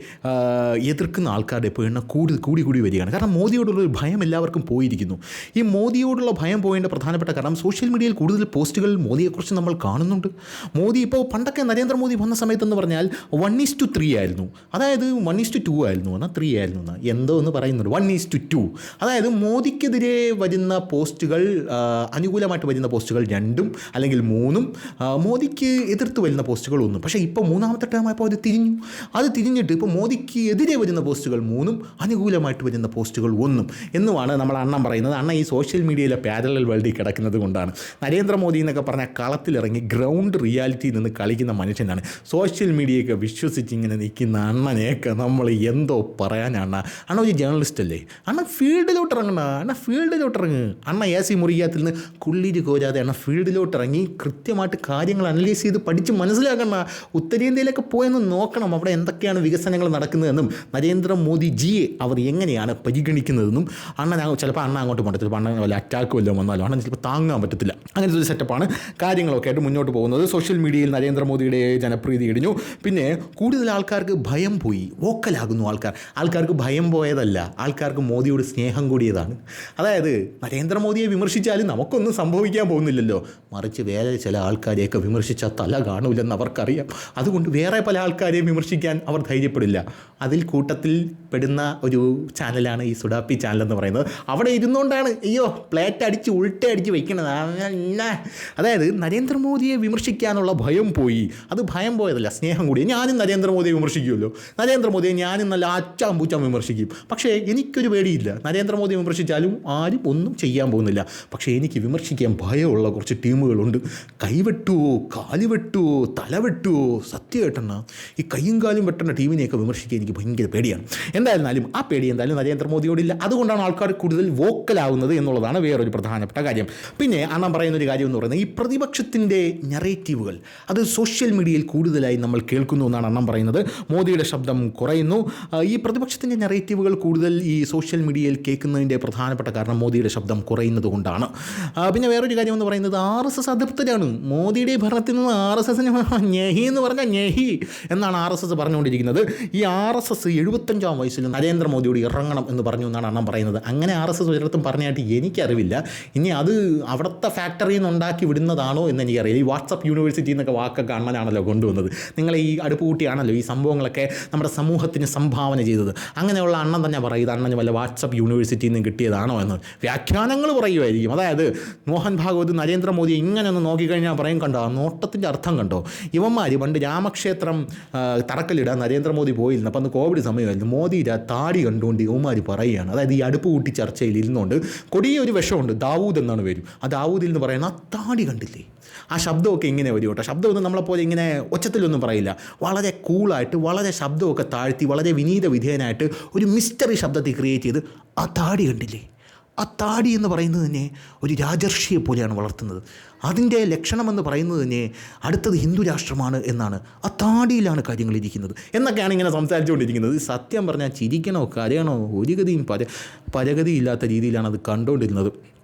എതിർക്കുന്ന ആൾക്കാരുടെ ഇപ്പോൾ എണ്ണം കൂടി കൂടി കൂടി വരികയാണ്. കാരണം മോദിയോടുള്ള ഒരു ഭയം എല്ലാവർക്കും പോയിരിക്കുന്നു. ഈ മോദിയോടുള്ള ഭയം പോയതിന്റെ പ്രധാനപ്പെട്ട കാരണം സോഷ്യൽ മീഡിയയിൽ കൂടുതൽ പോസ്റ്റുകളിൽ മോദിയെക്കുറിച്ച് നമ്മൾ കാണുന്നുണ്ട്. മോദി ഇപ്പോൾ പണ്ടൊക്കെ നരേന്ദ്രമോദി വന്ന സമയത്തെന്ന് പറഞ്ഞാൽ വൺ ഈസ് ടു ത്രീ ആയിരുന്നു. അതായത് വൺ ഈസ് ടു ടു ആയിരുന്നു എന്നാൽ ത്രീ ആയിരുന്നു എന്നാൽ എന്തോ എന്ന് പറയുന്നുണ്ട്. വൺ ഈസ് ടു ടു അതായത് മോദിക്കെതിരെ വരുന്ന പോസ്റ്റുകൾ അനുകൂലമായിട്ട് വരുന്ന പോസ്റ്റുകൾ രണ്ടും അല്ലെങ്കിൽ മൂന്നും മോദിക്ക് എതിർത്ത് വരുന്ന പോസ്റ്റുകൾ ഒന്നും. പക്ഷേ ഇപ്പോൾ മൂന്നാമത്തെ ടേമായപ്പോൾ അത് തിരിഞ്ഞു. അത് തിരിഞ്ഞിട്ട് ഇപ്പോൾ മോദിക്ക് എതിരെ വരുന്ന പോസ്റ്റുകൾ മൂന്നും അനുകൂലമായിട്ട് വരുന്ന പോസ്റ്റുകൾ ഒന്നും എന്നുമാണ് നമ്മൾ അണ്ണൻ പറയുന്നത്. അണ്ണ ഈ സോഷ്യൽ മീഡിയയിലെ പാരലൽ വേൾഡിൽ കിടക്കുന്നത് കൊണ്ടാണ്. നരേന്ദ്രമോദി എന്നൊക്കെ പറഞ്ഞാൽ കളത്തിലിറങ്ങി ഗ്രൗണ്ട് റിയാലിറ്റിയിൽ നിന്ന് കളിക്കുന്ന മനുഷ്യനാണ്. സോഷ്യൽ മീഡിയയൊക്കെ വിശ്വസിച്ച് ഇങ്ങനെ നിൽക്കുന്ന അണ്ണനെയൊക്കെ നമ്മൾ എന്തോ പറയാനാണ് അണ്ണ. ഒരു ജേർണലിസ്റ്റ് അല്ലേ? അണ്ണ ഫീൽഡിലോട്ട് ഇറങ്ങണ അണ്ണ ഫീൽഡിലോട്ട് ഇറങ്ങ്. അണ്ണ എ സി മുറിയാത്തിൽ നിന്ന് കുള്ളിരി കോരാതെ ആണ് ഫീൽഡിലോട്ട് ഇറങ്ങി കൃത്യമായിട്ട് കാര്യങ്ങൾ അനലൈസ് ചെയ്ത് പഠിച്ച് മനസ്സിലാക്കണം ഉത്തരേന്ത്യയിലൊക്കെ പോയെന്ന് നോക്കണം. അവിടെ എന്തൊക്കെയാണ് വികസനങ്ങൾ നടക്കുന്നതെന്നും നരേന്ദ്രമോദി ജിയെ അവർ എങ്ങനെയാണ് പരിഗണിക്കുന്നതെന്നും അണ്ണൻ ചിലപ്പോൾ അണ്ണ അങ്ങോട്ട് പോകട്ടെ ചിലപ്പോൾ അണ്ണൻ വല്ല അറ്റാക്ക് വല്ലതും വന്നാലോ? അണ്ണൻ ചിലപ്പോൾ താങ്ങാൻ പറ്റത്തില്ല. അങ്ങനത്തെ ഒരു സെറ്റപ്പാണ് കാര്യങ്ങളൊക്കെ ആയിട്ട് മുന്നോട്ട് പോകുന്നത്. സോഷ്യൽ മീഡിയയിൽ നരേന്ദ്രമോദിയുടെ ജനപ്രീതി ഇടിഞ്ഞു. പിന്നെ കൂടുതൽ ആൾക്കാർക്ക് ഭയം പോയി. വോക്കലാകുന്നു ആൾക്കാർ. ആൾക്കാർക്ക് ഭയം പോയതല്ല. ആൾക്കാർക്ക് മോദിയോട് സ്നേഹം കൂടിയതാണ്. അതായത് നരേന്ദ്രമോദിയെ വിമർശിച്ചാലും നമുക്കൊന്നും സംഭവിക്കാൻ പോകുന്നില്ലല്ലോ. മറിച്ച് വേറെ ചില ആൾക്കാരെയൊക്കെ വിമർശിച്ചാൽ തല കാണൂലെന്ന് അവർക്കറിയാം. അതുകൊണ്ട് വേറെ പല ആൾക്കാരെയും വിമർശിക്കാൻ അവർ ധൈര്യപ്പെടില്ല. അതിൽ കൂട്ടത്തിൽ പെടുന്ന ഒരു ചാനലാണ് ഈ സുഡാപ്പി ചാനൽ എന്ന് പറയുന്നത്. അവിടെ ഇരുന്നുകൊണ്ടാണ് അയ്യോ പ്ലേറ്റ് അടിച്ച് ഉൾട്ട അടിച്ച് വയ്ക്കണത്. അതായത് നരേന്ദ്രമോദിയെ വിമർശിക്കാനുള്ള ഭയം പോയി. അത് ഭയം പോയതല്ല സ്നേഹം കൂടി. ഞാനും നരേന്ദ്രമോദിയെ വിമർശിക്കുമല്ലോ. നരേന്ദ്രമോദിയെ ഞാനും നല്ല അച്ചാം പൂച്ചാം വിമർശിക്കും. പക്ഷേ എനിക്കൊരു പേടിയില്ല. നരേന്ദ്രമോദി വിമർശിച്ചാലും ആരും ഒന്നും ചെയ്യാൻ പോകുന്നില്ല. പക്ഷേ എനിക്ക് വിമർശിക്കാൻ ഭയമുള്ള കുറച്ച് ടീമുകളുണ്ട്. കൈവെട്ടുവോ കാലുവെട്ടുവോ തലവെട്ടുവോ തല വെട്ടുവോ സത്യമായിട്ടെണ്ണ ഈ കൈയും കാലും വെട്ടുന്ന ടീമിനെയൊക്കെ വിമർശിക്കാൻ എനിക്ക് ഭയങ്കര പേടിയാണ്. എന്തായിരുന്നാലും ആ പേടി എന്തായാലും നരേന്ദ്രമോദിയോടില്ല അതുകൊണ്ടാണ് ആൾക്കാർ കൂടുതൽ വോക്കലാവുന്നത് എന്നുള്ളതാണ് വേറൊരു പ്രധാനപ്പെട്ട കാര്യം. പിന്നെ അണ്ണൻ പറയുന്ന ഒരു കാര്യം എന്ന് പറയുന്നത് ഈ പ്രതിപക്ഷത്തിന്റെ നെറേറ്റീവുകൾ അത് സോഷ്യൽ മീഡിയയിൽ കൂടുതലായി നമ്മൾ കേൾക്കുന്നു എന്നാണ് അണ്ണം പറയുന്നത്. മോദിയുടെ ശബ്ദം കുറയുന്നു. ഈ പ്രതിപക്ഷത്തിന്റെ നെറേറ്റീവുകൾ കൂടുതൽ ഈ സോഷ്യൽ മീഡിയയിൽ കേൾക്കുന്നതിന്റെ പ്രധാനപ്പെട്ട കാരണം മോദിയുടെ ശബ്ദം കുറയുന്നത് കൊണ്ടാണ്. പിന്നെ വേറൊരു കാര്യം എന്ന് പറയുന്നത് ആർ എസ് എസ് അതൃപ്തരാണ് മോദിയുടെ ഭരണത്തിൽ നിന്ന് ആർ എസ് എസിന് ഞെഹി എന്ന് പറഞ്ഞാൽ ഞെഹി എന്നാണ് ആർ എസ് എസ് പറഞ്ഞുകൊണ്ടിരിക്കുന്നത്. ഈ ആർ എസ് എസ് എഴുപത്തഞ്ചാം വയസ്സിൽ നരേന്ദ്രമോദിയോട് ഇറങ്ങണം എന്ന് പറഞ്ഞു എന്നാണ് അണ്ണം പറയുന്നത്. അങ്ങനെ ആർ എസ് എസ് ഒരിടത്തും പറഞ്ഞായിട്ട് എനിക്കറിവില്ല. ഇനി അത് അവിടുത്തെ ഫാക്ടറിയിൽ നിന്ന് ഉണ്ടാക്കി വിടുന്നതാണോ എന്ന് എനിക്കറിയില്ല. ഈ വാട്സപ്പ് യൂണിവേഴ്സിറ്റി എന്നൊക്കെ വാക്കൊക്കെ അണ്ണനാണല്ലോ കൊണ്ടുവന്നത്. നിങ്ങൾ ഈ അടുപ്പ് കൂട്ടിയാണല്ലോ ഈ സംഭവങ്ങളൊക്കെ നമ്മുടെ സമൂഹത്തിന് സംഭാവന ചെയ്തത്. അങ്ങനെയുള്ള അണ്ണൻ തന്നെ പറയും ഇത് അണ്ണന് വല്ല വാട്സപ്പ് യൂണിവേഴ്സിറ്റിയിൽ നിന്ന് കിട്ടിയതാണോ എന്ന്. വ്യാഖ്യാനങ്ങൾ പറയുമായിരിക്കും. അതായത് മോഹൻ ഭാഗവത് നരേന്ദ്രമോദി ഇങ്ങനെ ഒന്ന് നോക്കിക്കഴിഞ്ഞാൽ പറയും കണ്ടോ നോട്ടത്തിന്റെ അർത്ഥം കണ്ടോ? ഇവന്മാർ പണ്ട് രാമക്ഷേത്രം തറക്കല്ലിടാൻ നരേന്ദ്രമോദി പോയിരുന്നു. അപ്പം അന്ന് കോവിഡ് സമയമായിരുന്നു. മോദിയുടെ താടി കണ്ടുകൊണ്ട് ഇവന്മാർ പറയുകയാണ്. അതായത് ഈ അടുപ്പ് കൂട്ടി ചർച്ചയിൽ ഇരുന്നുകൊണ്ട് കൊടിയ ഒരു വിഷമുണ്ട്. ദാവൂദ് എന്നാണ് വരും ആ ദാവൂദിൽ നിന്ന് പറയുന്ന ആ താടി കണ്ടില്ലേ? ആ ശബ്ദമൊക്കെ ഇങ്ങനെ വരും കേട്ടോ. ശബ്ദമൊന്നും നമ്മളെപ്പോലെ ഇങ്ങനെ ഒച്ചത്തിലൊന്നും പറയില്ല. വളരെ കൂളായിട്ട് വളരെ ശബ്ദമൊക്കെ താഴ്ത്തി വളരെ വിനീത വിധേയനായിട്ട് ഒരു മിസ്റ്ററി ശബ്ദത്തിൽ ക്രിയേറ്റ് ചെയ്ത് ആ താടി കണ്ടില്ലേ? ആ താടി എന്ന് പറയുന്നത് തന്നെ ഒരു രാജർഷിയെ പോലെയാണ് വളർത്തുന്നത്. അതിന്റെ ലക്ഷണമെന്ന് പറയുന്നത് തന്നെ അടുത്തത് ഹിന്ദു രാഷ്ട്രമാണ് എന്നാണ്. ആ താടിയിലാണ് കാര്യങ്ങൾ ഇരിക്കുന്നത്. എന്നൊക്കെയാണ് ഇങ്ങനെ സംസാരിച്ചുകൊണ്ടിരിക്കുന്നത്. സത്യം പറഞ്ഞാൽ ചിരിക്കണോ കരയണോ ഒരു ഗതിയും പര പരഗതിയില്ലാത്ത രീതിയിലാണ് അത് കണ്ടുകൊണ്ടിരുന്നത്.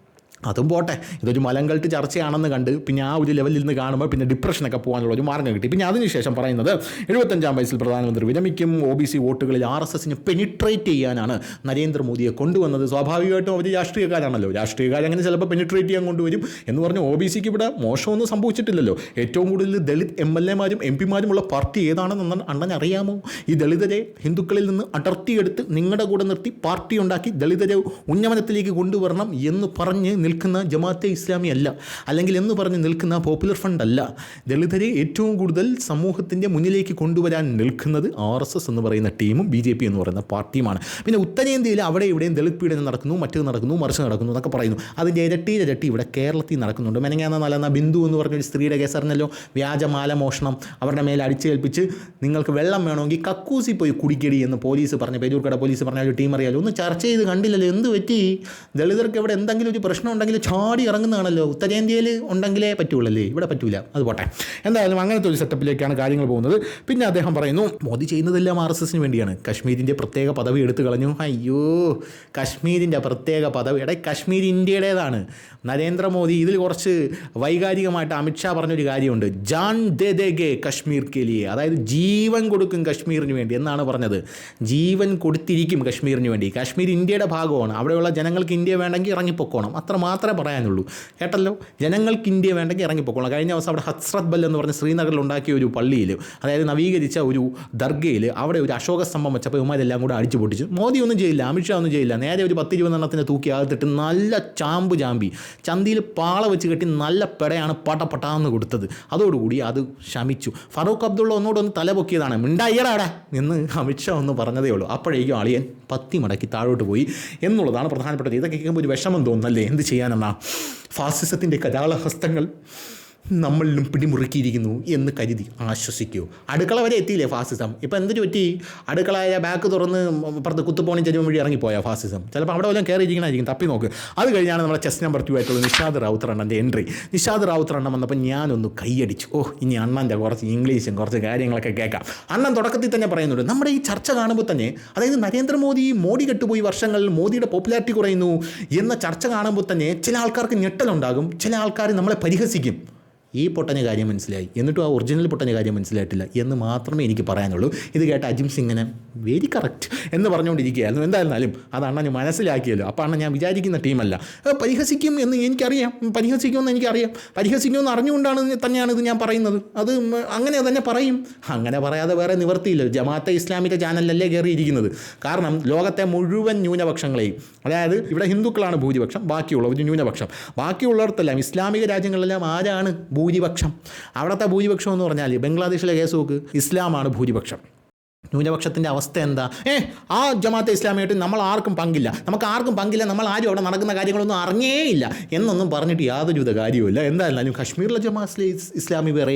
അതും പോട്ടെ. ഇതൊരു മലങ്കൾട്ട് ചർച്ചയാണെന്ന് കണ്ട് പിന്നെ ആ ഒരു ലെവലിൽ നിന്ന് കാണുമ്പോൾ പിന്നെ ഡിപ്രഷനൊക്കെ പോകാനുള്ള ഒരു മാർഗം കിട്ടി. പിന്നെ അതിനുശേഷം പറയുന്നത് എഴുപത്തഞ്ചാം വയസ്സിൽ പ്രധാനമന്ത്രി വിരമിക്കും. ഒ ബി സി വോട്ടുകളിൽ ആർ എസ് എസിന് പെനിട്രേറ്റ് ചെയ്യാനാണ് നരേന്ദ്രമോദിയെ കൊണ്ടുവന്നത്. സ്വാഭാവികമായിട്ടും അവർ രാഷ്ട്രീയക്കാരാണല്ലോ. രാഷ്ട്രീയക്കാർ അങ്ങനെ ചിലപ്പോൾ പെനിട്രേറ്റ് ചെയ്യാൻ കൊണ്ടുവരും എന്ന് പറഞ്ഞ് ഒ ബി സിക്ക് ഇവിടെ മോശമൊന്നും സംഭവിച്ചിട്ടില്ലല്ലോ. ഏറ്റവും കൂടുതൽ ദളിത് എം എൽ എമാരും എം പിമാരുമുള്ള പാർട്ടി ഏതാണെന്ന് അണ്ണൻ അറിയാമോ? ഈ ദളിതരെ ഹിന്ദുക്കളിൽ നിന്ന് അടർത്തിയെടുത്ത് നിങ്ങളുടെ കൂടെ നിർത്തി പാർട്ടി ഉണ്ടാക്കി ദളിതരെ ഉന്നമനത്തിലേക്ക് കൊണ്ടുവരണം എന്ന് പറഞ്ഞ് നിൽക്കുന്ന ജമാഅത്തെ ഇസ്ലാമി അല്ല. അല്ലെങ്കിൽ എന്ന് പറഞ്ഞ് നിൽക്കുന്ന പോപ്പുലർ ഫണ്ട് അല്ല. ദളിതരെ ഏറ്റവും കൂടുതൽ സമൂഹത്തിന്റെ മുന്നിലേക്ക് കൊണ്ടുവരാൻ നിൽക്കുന്നത് ആർ എസ് എസ് എന്ന് പറയുന്ന ടീമും ബി ജെ പി എന്ന് പറയുന്ന പാർട്ടിയുമാണ്. പിന്നെ ഉത്തരേന്ത്യയിൽ അവിടെ ഇവിടെയും ദളിത് പീഡനം നടക്കുന്നു മറ്റേത് നടക്കുന്നു മറിച്ച് നടക്കുന്നു എന്നൊക്കെ പറയുന്നു. അതിന്റെ ഇരട്ടി ഇരട്ടി ഇവിടെ കേരളത്തിൽ നടക്കുന്നുണ്ട്. മെനങ്ങാന്ന നല്ലതെന്ന ബിന്ദു എന്ന് പറഞ്ഞൊരു സ്ത്രീയുടെ കേസറിഞ്ഞല്ലോ വ്യാജമാല മോഷണം അവരുടെ മേലെ അടിച്ചേൽപ്പിച്ച് നിങ്ങൾക്ക് വെള്ളം വേണമെങ്കിൽ കക്കൂസി പോയി കുടിക്കടി എന്ന് പോലീസ് പറഞ്ഞ പേരൂർക്കട പോലീസ് പറഞ്ഞ ഒരു ടീം അറിയാലോ. ഒന്ന് ചർച്ച ചെയ്ത് കണ്ടില്ലല്ലോ എന്ത് പറ്റി? ദളിതർക്ക് ഇവിടെ എന്തെങ്കിലും ഒരു പ്രശ്നം ഉണ്ടെങ്കിൽ ചാടി ഇറങ്ങുന്നതാണല്ലോ. ഉത്തരേന്ത്യയിൽ ഉണ്ടെങ്കിലേ പറ്റുള്ളല്ലേ? ഇവിടെ പറ്റൂല. അത് പോട്ടെ. എന്തായാലും അങ്ങനത്തെ ഒരു സെറ്റപ്പിലേക്കാണ് കാര്യങ്ങൾ പോകുന്നത്. പിന്നെ അദ്ദേഹം പറയുന്നു മോദി ചെയ്യുന്നതെല്ലാം ആർ എസ് എസിന് വേണ്ടിയാണ്. കശ്മീരിന്റെ പ്രത്യേക പദവി എടുത്തു കളഞ്ഞു. അയ്യോ കശ്മീരിന്റെ പ്രത്യേക പദവി. എടേ കശ്മീർ ഇന്ത്യയുടേതാണ്. നരേന്ദ്രമോദി ഇതിൽ കുറച്ച് വൈകാരികമായിട്ട് അമിത്ഷാ പറഞ്ഞൊരു കാര്യമുണ്ട്. ജാൻ ദേ ഗേ കശ്മീർ കെലിയെ അതായത് ജീവൻ കൊടുക്കും കശ്മീരിന് വേണ്ടി എന്നാണ് പറഞ്ഞത്. ജീവൻ കൊടുത്തിരിക്കും കശ്മീരിന് വേണ്ടി. കശ്മീർ ഇന്ത്യയുടെ ഭാഗമാണ്. അവിടെയുള്ള ജനങ്ങൾക്ക് ഇന്ത്യ വേണമെങ്കിൽ ഇറങ്ങിപ്പോക്കോണം. അത്ര മാത്രമേ പറയാനുള്ളൂ. കേട്ടല്ലോ? ജനങ്ങൾക്ക് ഇന്ത്യ വേണ്ടെങ്കിൽ ഇറങ്ങിപ്പൊക്കോണം കഴിഞ്ഞ ദിവസം അവിടെ ഹസ്രത് ബൽ എന്ന് പറഞ്ഞ ശ്രീനഗറിൽ ഉണ്ടാക്കിയ ഒരു പള്ളിയിൽ അതായത് നവീകരിച്ച ഒരു ദർഗയിൽ അവിടെ ഒരു അശോക സ്തംഭം വെച്ചപ്പോൾ ഇവന്മാരെല്ലാം കൂടെ അടിച്ചു പൊട്ടിച്ചു. മോദി ഒന്നും ചെയ്യില്ല അമിത്ഷാ ഒന്നും ചെയ്യില്ല. നേരെ ഒരു പത്ത് ഇരുപതെണ്ണത്തിന് തൂക്കി അകത്തിട്ട് നല്ല ചാമ്പ് ചാമ്പി. ചന്തിയിൽ പാള വെച്ച് കെട്ടി നല്ല പെടയാണ് പട്ടപ്പട്ടാന്ന് കൊടുത്തത്. അതോടുകൂടി അത് ശമിച്ചു. ഫറൂഖ് അബ്ദുള്ള ഒന്നുകൂടെ ഒന്ന് തല പൊക്കിയതാണ്. മിണ്ടായിടാടാ എന്ന് അമിത്ഷാ ഒന്ന് പറഞ്ഞതേ ഉള്ളൂ. അപ്പോഴേക്കും അളിയൻ പത്തി മടക്കി താഴോട്ട് പോയി എന്നുള്ളതാണ് പ്രധാനപ്പെട്ടത്. ഇതൊക്കെ കേൾക്കുമ്പോൾ ഒരു വിഷമം തോന്നുന്നല്ലേ എന്ത് ചെയ്യാനെന്നാ? ഫാസിസത്തിന്റെ കരാളഹസ്തങ്ങൾ നമ്മളിലും പിടിമുറുക്കിയിരിക്കുന്നു എന്ന് കരുതി ആശ്വസിക്കൂ. അടുക്കള വരെ എത്തിയില്ലേ ഫാസിസം? ഇപ്പം എന്തൊരു പറ്റി? അടുക്കളയ ബാക്ക് തുറന്ന് പുറത്ത് കുത്തുപോണി ചെരുവം വഴി ഇറങ്ങിപ്പോയ ഫാസിസം? ചിലപ്പോൾ അവിടെ വല്ലതും കയറി ഇരിക്കണമായിരിക്കും തപ്പി നോക്ക്. അത് കഴിഞ്ഞാണ് നമ്മുടെ ചെസ് നമ്പർ ടു ആയിട്ടുള്ള നിഷാദ് റാവുത്തർ അണ്ണന്റെ എൻട്രി നിഷാദ് റാവുത്തർ അണ്ണൻ വന്നപ്പോൾ ഞാനൊന്ന് കൈയടിച്ചു. ഓ ഇനി അണ്ണന്റെ കുറച്ച് ഇംഗ്ലീഷും കുറച്ച് കാര്യങ്ങളൊക്കെ കേൾക്കാം. അണ്ണൻ തുടക്കത്തിൽ തന്നെ പറയുന്നുണ്ട് നമ്മുടെ ഈ ചർച്ച കാണുമ്പോൾ തന്നെ അതായത് നരേന്ദ്രമോദി മോഡി കെട്ടുപോയി വർഷങ്ങളിൽ മോദിയുടെ പോപ്പുലാരിറ്റി കുറയുന്നു എന്ന ചർച്ച കാണുമ്പോൾ തന്നെ ചില ആൾക്കാർക്ക് ഞെട്ടലുണ്ടാകും. ചില ആൾക്കാർ നമ്മളെ പരിഹസിക്കും. ഈ പൊട്ടഞ്ഞ കാര്യം മനസ്സിലായി. എന്നിട്ടും ആ ഒറിജിനൽ പൊട്ടഞ്ഞ കാര്യം മനസ്സിലായിട്ടില്ല എന്ന് മാത്രമേ എനിക്ക് പറയാനുള്ളൂ. ഇത് കേട്ട അജിം സിംഗിനെ വെരി കറക്റ്റ് എന്ന് പറഞ്ഞുകൊണ്ടിരിക്കുകയായിരുന്നു. എന്തായിരുന്നാലും അത് അണ്ണന് മനസ്സിലാക്കിയല്ലോ. അപ്പോൾ അണ്ണൻ ഞാൻ വിചാരിക്കുന്ന ടീമല്ല. പരിഹസിക്കും എന്ന് എനിക്കറിയാം. പരിഹസിക്കുമെന്ന് എനിക്കറിയാം. പരിഹസിക്കുമെന്ന് അറിഞ്ഞുകൊണ്ടാണ് തന്നെയാണ് ഇത് ഞാൻ പറയുന്നത്. അത് അങ്ങനെ തന്നെ പറയും. അങ്ങനെ പറയാതെ വേറെ നിവർത്തിയില്ല ജമാഅത്തെ ഇസ്ലാമിന്റെ ചാനലിലല്ലേ കയറിയിരിക്കുന്നത്. കാരണം ലോകത്തെ മുഴുവൻ ന്യൂനപക്ഷങ്ങളെയും അതായത് ഇവിടെ ഹിന്ദുക്കളാണ് ഭൂരിപക്ഷം ബാക്കിയുള്ളവർ ന്യൂനപക്ഷം. ബാക്കിയുള്ളവർത്തെല്ലാം ഇസ്ലാമിക രാജ്യങ്ങളിലെല്ലാം ആരാണ് ഭൂരിപക്ഷം. അവിടുത്തെ ഭൂരിപക്ഷം എന്ന് പറഞ്ഞാൽ ബംഗ്ലാദേശിലെ കേസ് നോക്ക് ഇസ്ലാമാണ് ഭൂരിപക്ഷം. ന്യൂനപക്ഷത്തിന്റെ അവസ്ഥ എന്താ? ഏ ആ ജമാഅത്തെ ഇസ്ലാമിയായിട്ട് നമ്മൾ ആർക്കും പങ്കില്ല. നമുക്ക് ആർക്കും പങ്കില്ല നമ്മൾ ആരും അവിടെ നടക്കുന്ന കാര്യങ്ങളൊന്നും അറിഞ്ഞേ ഇല്ല എന്നൊന്നും പറഞ്ഞിട്ട് യാതൊരുവിധ കാര്യവുമില്ല. എന്തായാലും കശ്മീരിലെ ജമാഅത്തെ ഇസ്ലാമി വേറെ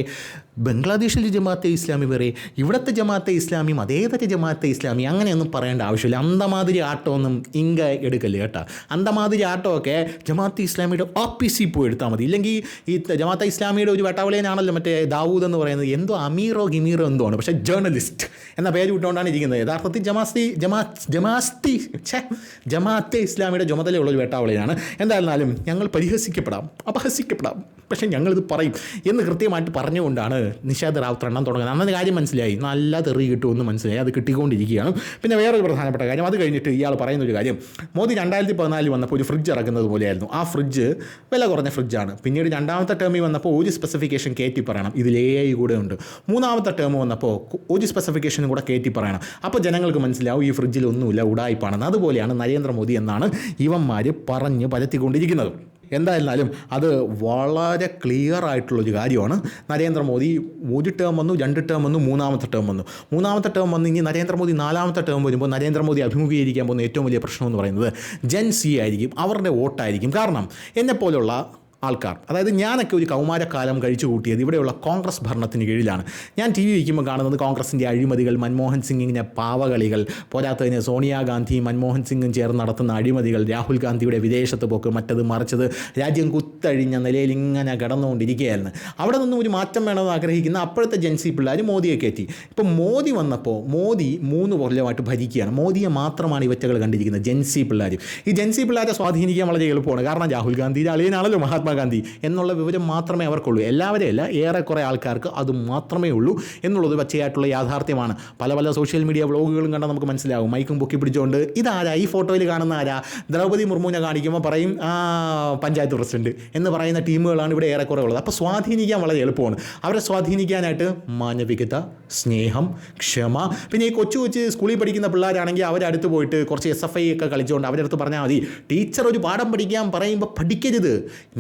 ബംഗ്ലാദേശിലെ ജമാഅത്തെ ഇസ്ലാമി വേറെ ഇവിടുത്തെ ജമാഅത്തെ ഇസ്ലാമിയും അതേതൊക്കെ ജമാഅത്തെ ഇസ്ലാമി അങ്ങനെയൊന്നും പറയേണ്ട ആവശ്യമില്ല. അന്തമാതിരി ആട്ടമൊന്നും ഇങ്ക എടുക്കല്ലേ കേട്ടോ. അന്തമാതിരി ആട്ടമൊക്കെ ജമാഅത്തെ ഇസ്ലാമിയുടെ ഓഫീസിൽ പോയി എടുത്താൽ മതി. ഇല്ലെങ്കിൽ ഈ ജമാഅത്തെ ഇസ്ലാമിയുടെ ഒരു വെട്ടാവളേനാണല്ലോ മറ്റേ ദാവൂദ് എന്ന് പറയുന്നത്. എന്തോ അമീറോ ഗിമീറോ എന്തോ ആണ്. പക്ഷേ ജേർണലിസ്റ്റ് എന്ന പേര് വിട്ടുകൊണ്ടാണ് ഇരിക്കുന്നത്. യഥാർത്ഥത്തിൽ ജമാസ്തി ജമാ ജമാസ്തി ജമാഅത്തെ ഇസ്ലാമിയുടെ ചുമതലയുള്ള ഒരു വെട്ടാവളേനാണ് എന്തായിരുന്നാലും ഞങ്ങൾ പരിഹസിക്കപ്പെടാം അപഹസിക്കപ്പെടാം. പക്ഷേ ഞങ്ങളിത് പറയും എന്ന് കൃത്യമായിട്ട് പറഞ്ഞുകൊണ്ടാണ് നിഷാദ് റാവുത്തർ എണ്ണം തുടങ്ങുന്നത്. അന്നത്തെ കാര്യം മനസ്സിലായി. നല്ല തെറി കിട്ടുമെന്ന് മനസ്സിലായി. അത് കിട്ടിക്കൊണ്ടിരിക്കുകയാണ്. പിന്നെ വേറൊരു പ്രധാനപ്പെട്ട കാര്യം. അത് കഴിഞ്ഞിട്ട് ഇയാൾ പറയുന്ന ഒരു കാര്യം. മോദി രണ്ടായിരത്തി പതിനാലിൽ വന്നപ്പോൾ ഒരു ഫ്രിഡ്ജ് ഇറക്കുന്നത് പോലെയായിരുന്നു. ആ ഫ്രിഡ്ജ് വില കുറഞ്ഞ ഫ്രിഡ്ജാണ് പിന്നീട് രണ്ടാമത്തെ ടേമിൽ വന്നപ്പോൾ ഒരു സ്പെസിഫിക്കേഷൻ കയറ്റി പറയണം. ഇതിൽ എ ഐ കൂടെ ഉണ്ട്. മൂന്നാമത്തെ ടേം വന്നപ്പോൾ ഒരു സ്പെസിഫിക്കേഷനും കൂടെ കയറ്റി പറയണം. അപ്പോൾ ജനങ്ങൾക്ക് മനസ്സിലാവും ഈ ഫ്രിഡ്ജിൽ ഒന്നുമില്ല. ഉടായ്പാണെന്ന് അതുപോലെയാണ് നരേന്ദ്രമോദി എന്നാണ് ഇവന്മാർ പറഞ്ഞ് പരത്തിക്കൊണ്ടിരിക്കുന്നത്. എന്തായിരുന്നാലും അത് വളരെ ക്ലിയർ ആയിട്ടുള്ളൊരു കാര്യമാണ്. നരേന്ദ്രമോദി ഒരു ടേം വന്നു രണ്ട് ടേം വന്നു മൂന്നാമത്തെ ടേം വന്നു. മൂന്നാമത്തെ ടേം വന്ന് ഇനി നരേന്ദ്രമോദി നാലാമത്തെ ടേം വരുമ്പോൾ നരേന്ദ്രമോദി അഭിമുഖീകരിക്കാൻ പോകുന്ന ഏറ്റവും വലിയ പ്രശ്നം എന്ന് പറയുന്നത് ജൻസി ആയിരിക്കും അവരുടെ വോട്ടായിരിക്കും. കാരണം എന്നെപ്പോലുള്ള ആൾക്കാർ. അതായത് ഞാനൊക്കെ ഒരു കൗമാരക്കാലം കഴിച്ചു കൂട്ടിയത് ഇവിടെയുള്ള കോൺഗ്രസ് ഭരണത്തിന് കീഴിലാണ്. ഞാൻ ടി വി വയ്ക്കുമ്പോൾ കാണുന്നത് കോൺഗ്രസിന്റെ അഴിമതികൾ മൻമോഹൻ സിംഗിന്റെ പാവകളികൾ പോരാത്തതിന് സോണിയാഗാന്ധി മൻമോഹൻ സിംഗും ചേർന്ന് നടത്തുന്ന അഴിമതികൾ രാഹുൽ ഗാന്ധിയുടെ വിദേശത്ത് പോക്ക് മറ്റത് മറിച്ചത് രാജ്യം കുത്തഴിഞ്ഞ നിലയിൽ ഇങ്ങനെ കിടന്നുകൊണ്ടിരിക്കുകയായിരുന്നു. അവിടെ നിന്നും ഒരു മാറ്റം വേണമെന്ന് ആഗ്രഹിക്കുന്ന അപ്പോഴത്തെ ജൻസി പിള്ളേർ മോദിയെ കയറ്റി. ഇപ്പം മോദി വന്നപ്പോൾ മോദി മൂന്ന് കൊല്ലമായിട്ട് ഭരിക്കുകയാണ്. മോദിയെ മാത്രമാണ് ഇവറ്റകൾ കണ്ടിരിക്കുന്നത് ജൻസി പിള്ളേർ ഈ ജൻസി പിള്ളേരെ സ്വാധീനിക്കാൻ വളരെ എളുപ്പമാണ്. കാരണം രാഹുൽ ഗാന്ധിയുടെ അളിയനാണല്ലോ മഹാത്മാ മഹാത്മാഗാന്ധി എന്നുള്ള വിവരം മാത്രമേ അവർക്കുള്ളൂ. എല്ലാവരെയും അല്ല ഏറെക്കുറെ ആൾക്കാർക്ക് അത് മാത്രമേ ഉള്ളൂ എന്നുള്ളത് പച്ചയായിട്ടുള്ള യാഥാർത്ഥ്യമാണ്. പല പല സോഷ്യൽ മീഡിയ വ്ളോഗുകളും കണ്ടാൽ നമുക്ക് മനസ്സിലാവും. മൈക്കും പൊക്കി പിടിച്ചുകൊണ്ട് ഇതാരാ? ഈ ഫോട്ടോയിൽ കാണുന്ന ആരാ? ദ്രൗപദി മുർമുവിനെ കാണിക്കുമ്പോൾ പറയും പഞ്ചായത്ത് പ്രസിഡന്റ് എന്ന് പറയുന്ന ടീമുകളാണ് ഇവിടെ ഏറെക്കുറെ ഉള്ളത്. അപ്പോൾ സ്വാധീനിക്കാൻ വളരെ എളുപ്പമാണ്. അവരെ സ്വാധീനിക്കാനായിട്ട് മാനവികത സ്നേഹം ക്ഷമ. പിന്നെ ഈ കൊച്ചു കൊച്ചു സ്കൂളിൽ പഠിക്കുന്ന പിള്ളേരാണെങ്കിൽ അവരടുത്ത് പോയിട്ട് കുറച്ച് എസ് എഫ് ഐ ഒക്കെ കളിച്ചുകൊണ്ട് അവരടുത്ത് പറഞ്ഞാൽ മതി. ടീച്ചർ ഒരു പാഠം പഠിക്കാൻ പറയുമ്പോൾ പഠിക്കരുത്.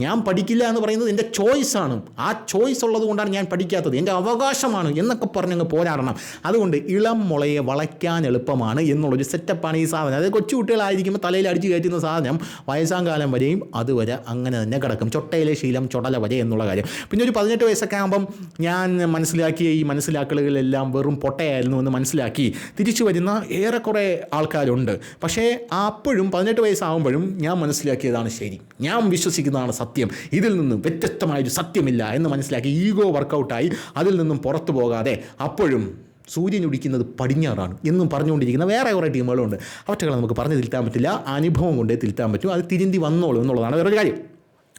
ഞാൻ പഠിക്കില്ല എന്ന് പറയുന്നത് എന്റെ ചോയ്സാണ്. ആ ചോയ്സ് ഉള്ളത് കൊണ്ടാണ് ഞാൻ പഠിക്കാത്തത്. എന്റെ അവകാശമാണ് എന്നൊക്കെ പറഞ്ഞങ്ങ് പോരാടണം. അതുകൊണ്ട് ഇളം മുളയെ വളയ്ക്കാൻ എളുപ്പമാണ് എന്നുള്ളൊരു സെറ്റപ്പാണ് ഈ സാധനം. അതായത് കൊച്ചു കുട്ടികളായിരിക്കുമ്പോൾ തലയിൽ അടിച്ചു കയറ്റുന്ന സാധനം വയസ്സാം കാലം വരെയും അതുവരെ അങ്ങനെ തന്നെ കിടക്കും. ചൊട്ടയിലെ ശീലം ചൊടല വരെ എന്നുള്ള കാര്യം. പിന്നെ ഒരു പതിനെട്ട് വയസ്സൊക്കെ ആകുമ്പം ഞാൻ മനസ്സിലാക്കിയ ഈ മനസ്സിലാക്കലുകളെല്ലാം വെറും പൊട്ടയായിരുന്നു എന്ന് മനസ്സിലാക്കി തിരിച്ചു വരുന്ന ഏറെക്കുറെ ആൾക്കാരുണ്ട്. പക്ഷേ അപ്പോഴും പതിനെട്ട് വയസ്സാകുമ്പോഴും ഞാൻ മനസ്സിലാക്കിയതാണ് ശരി. ഞാൻ വിശ്വസിക്കുന്നതാണ് സത്യം. ഇതിൽ നിന്നും വ്യത്യസ്തമായൊരു സത്യമില്ല എന്ന് മനസ്സിലാക്കി ഈഗോ വർക്കൗട്ടായി അതിൽ നിന്നും പുറത്തു പോകാതെ അപ്പോഴും സൂര്യൻ ഉടിക്കുന്നത് പടിഞ്ഞാറാണ് എന്നും പറഞ്ഞുകൊണ്ടിരിക്കുന്ന വേറെ കുറേ ടീമുകളുണ്ട്. അവറ്റകളെ നമുക്ക് പറഞ്ഞ് തിരുത്താൻ പറ്റില്ല അനുഭവം കൊണ്ടേ തിരുത്താൻ പറ്റും അത് തിരുന്തി വന്നോളൂ എന്നുള്ളതാണ് വേറൊരു കാര്യം.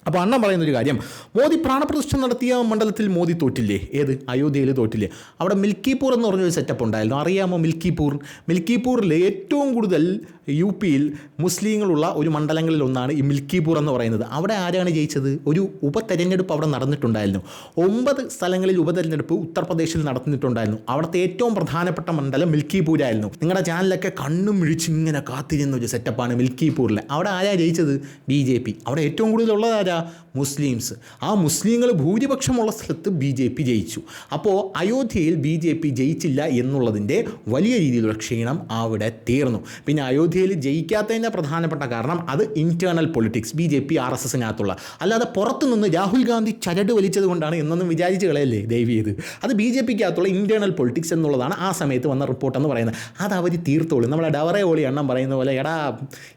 അപ്പോൾ അണ്ണൻ പറയുന്നൊരു കാര്യം മോദി പ്രാണപ്രതിഷ്ഠ നടത്തിയ മണ്ഡലത്തിൽ മോദി തോറ്റില്ലേ? ഏത്? അയോധ്യയിൽ തോറ്റില്ലേ? അവിടെ മിൽക്കിപൂർ എന്ന് പറഞ്ഞൊരു സെറ്റപ്പ് ഉണ്ടായിരുന്നു. അറിയാമോ മിൽക്കിപൂർ മിൽക്കിപൂരിൽ ഏറ്റവും കൂടുതൽ യു പിയിൽ മുസ്ലിങ്ങളുള്ള ഒരു മണ്ഡലങ്ങളിൽ ഒന്നാണ് ഈ മിൽക്കിപൂർ എന്ന് പറയുന്നത്. അവിടെ ആരാണ് ജയിച്ചത്? ഒരു ഉപതെരഞ്ഞെടുപ്പ് അവിടെ നടന്നിട്ടുണ്ടായിരുന്നു. ഒമ്പത് സ്ഥലങ്ങളിൽ ഉപതെരഞ്ഞെടുപ്പ് ഉത്തർപ്രദേശിൽ നടന്നിട്ടുണ്ടായിരുന്നു. അവിടുത്തെ ഏറ്റവും പ്രധാനപ്പെട്ട മണ്ഡലം മിൽക്കിപൂരായിരുന്നു നിങ്ങളുടെ ചാനലൊക്കെ കണ്ണും മിഴിച്ചിങ്ങനെ കാത്തിരുന്ന ഒരു സെറ്റപ്പാണ് മിൽക്കിപൂരിൽ അവിടെ ആരാ ജയിച്ചത്? B J P. അവിടെ ഏറ്റവും കൂടുതലുള്ളത് ആരാ? മുസ്ലിംസ്. ആ മുസ്ലിങ്ങൾ ഭൂരിപക്ഷമുള്ള സ്ഥലത്ത് ബി ജെ പി ജയിച്ചു. അപ്പോൾ അയോധ്യയിൽ ബി ജെ പി ജയിച്ചില്ല എന്നുള്ളതിന്റെ വലിയ രീതിയിലുള്ള ക്ഷീണം അവിടെ തീർന്നു. പിന്നെ അയോധ്യയിൽ ജയിക്കാത്തതിന്റെ പ്രധാനപ്പെട്ട കാരണം അത് internal politics B J P R S എസിനകത്തുള്ള. അല്ലാതെ പുറത്തുനിന്ന് രാഹുൽ ഗാന്ധി ചരട് വലിച്ചത് കൊണ്ടാണ് എന്നൊന്നും വിചാരിച്ച് കളയല്ലേ ദൈവി ഇത് അത് ബി ജെ പിക്കകത്തുള്ള ഇന്റേർണൽ പൊളിറ്റിക്സ് എന്നുള്ളതാണ് ആ സമയത്ത് വന്ന റിപ്പോർട്ട് എന്ന് പറയുന്നത്. അത് അവർ തീർത്തോളും. നമ്മളെ ഡവറേ ഓളി എണ്ണം പറയുന്ന പോലെ എടാ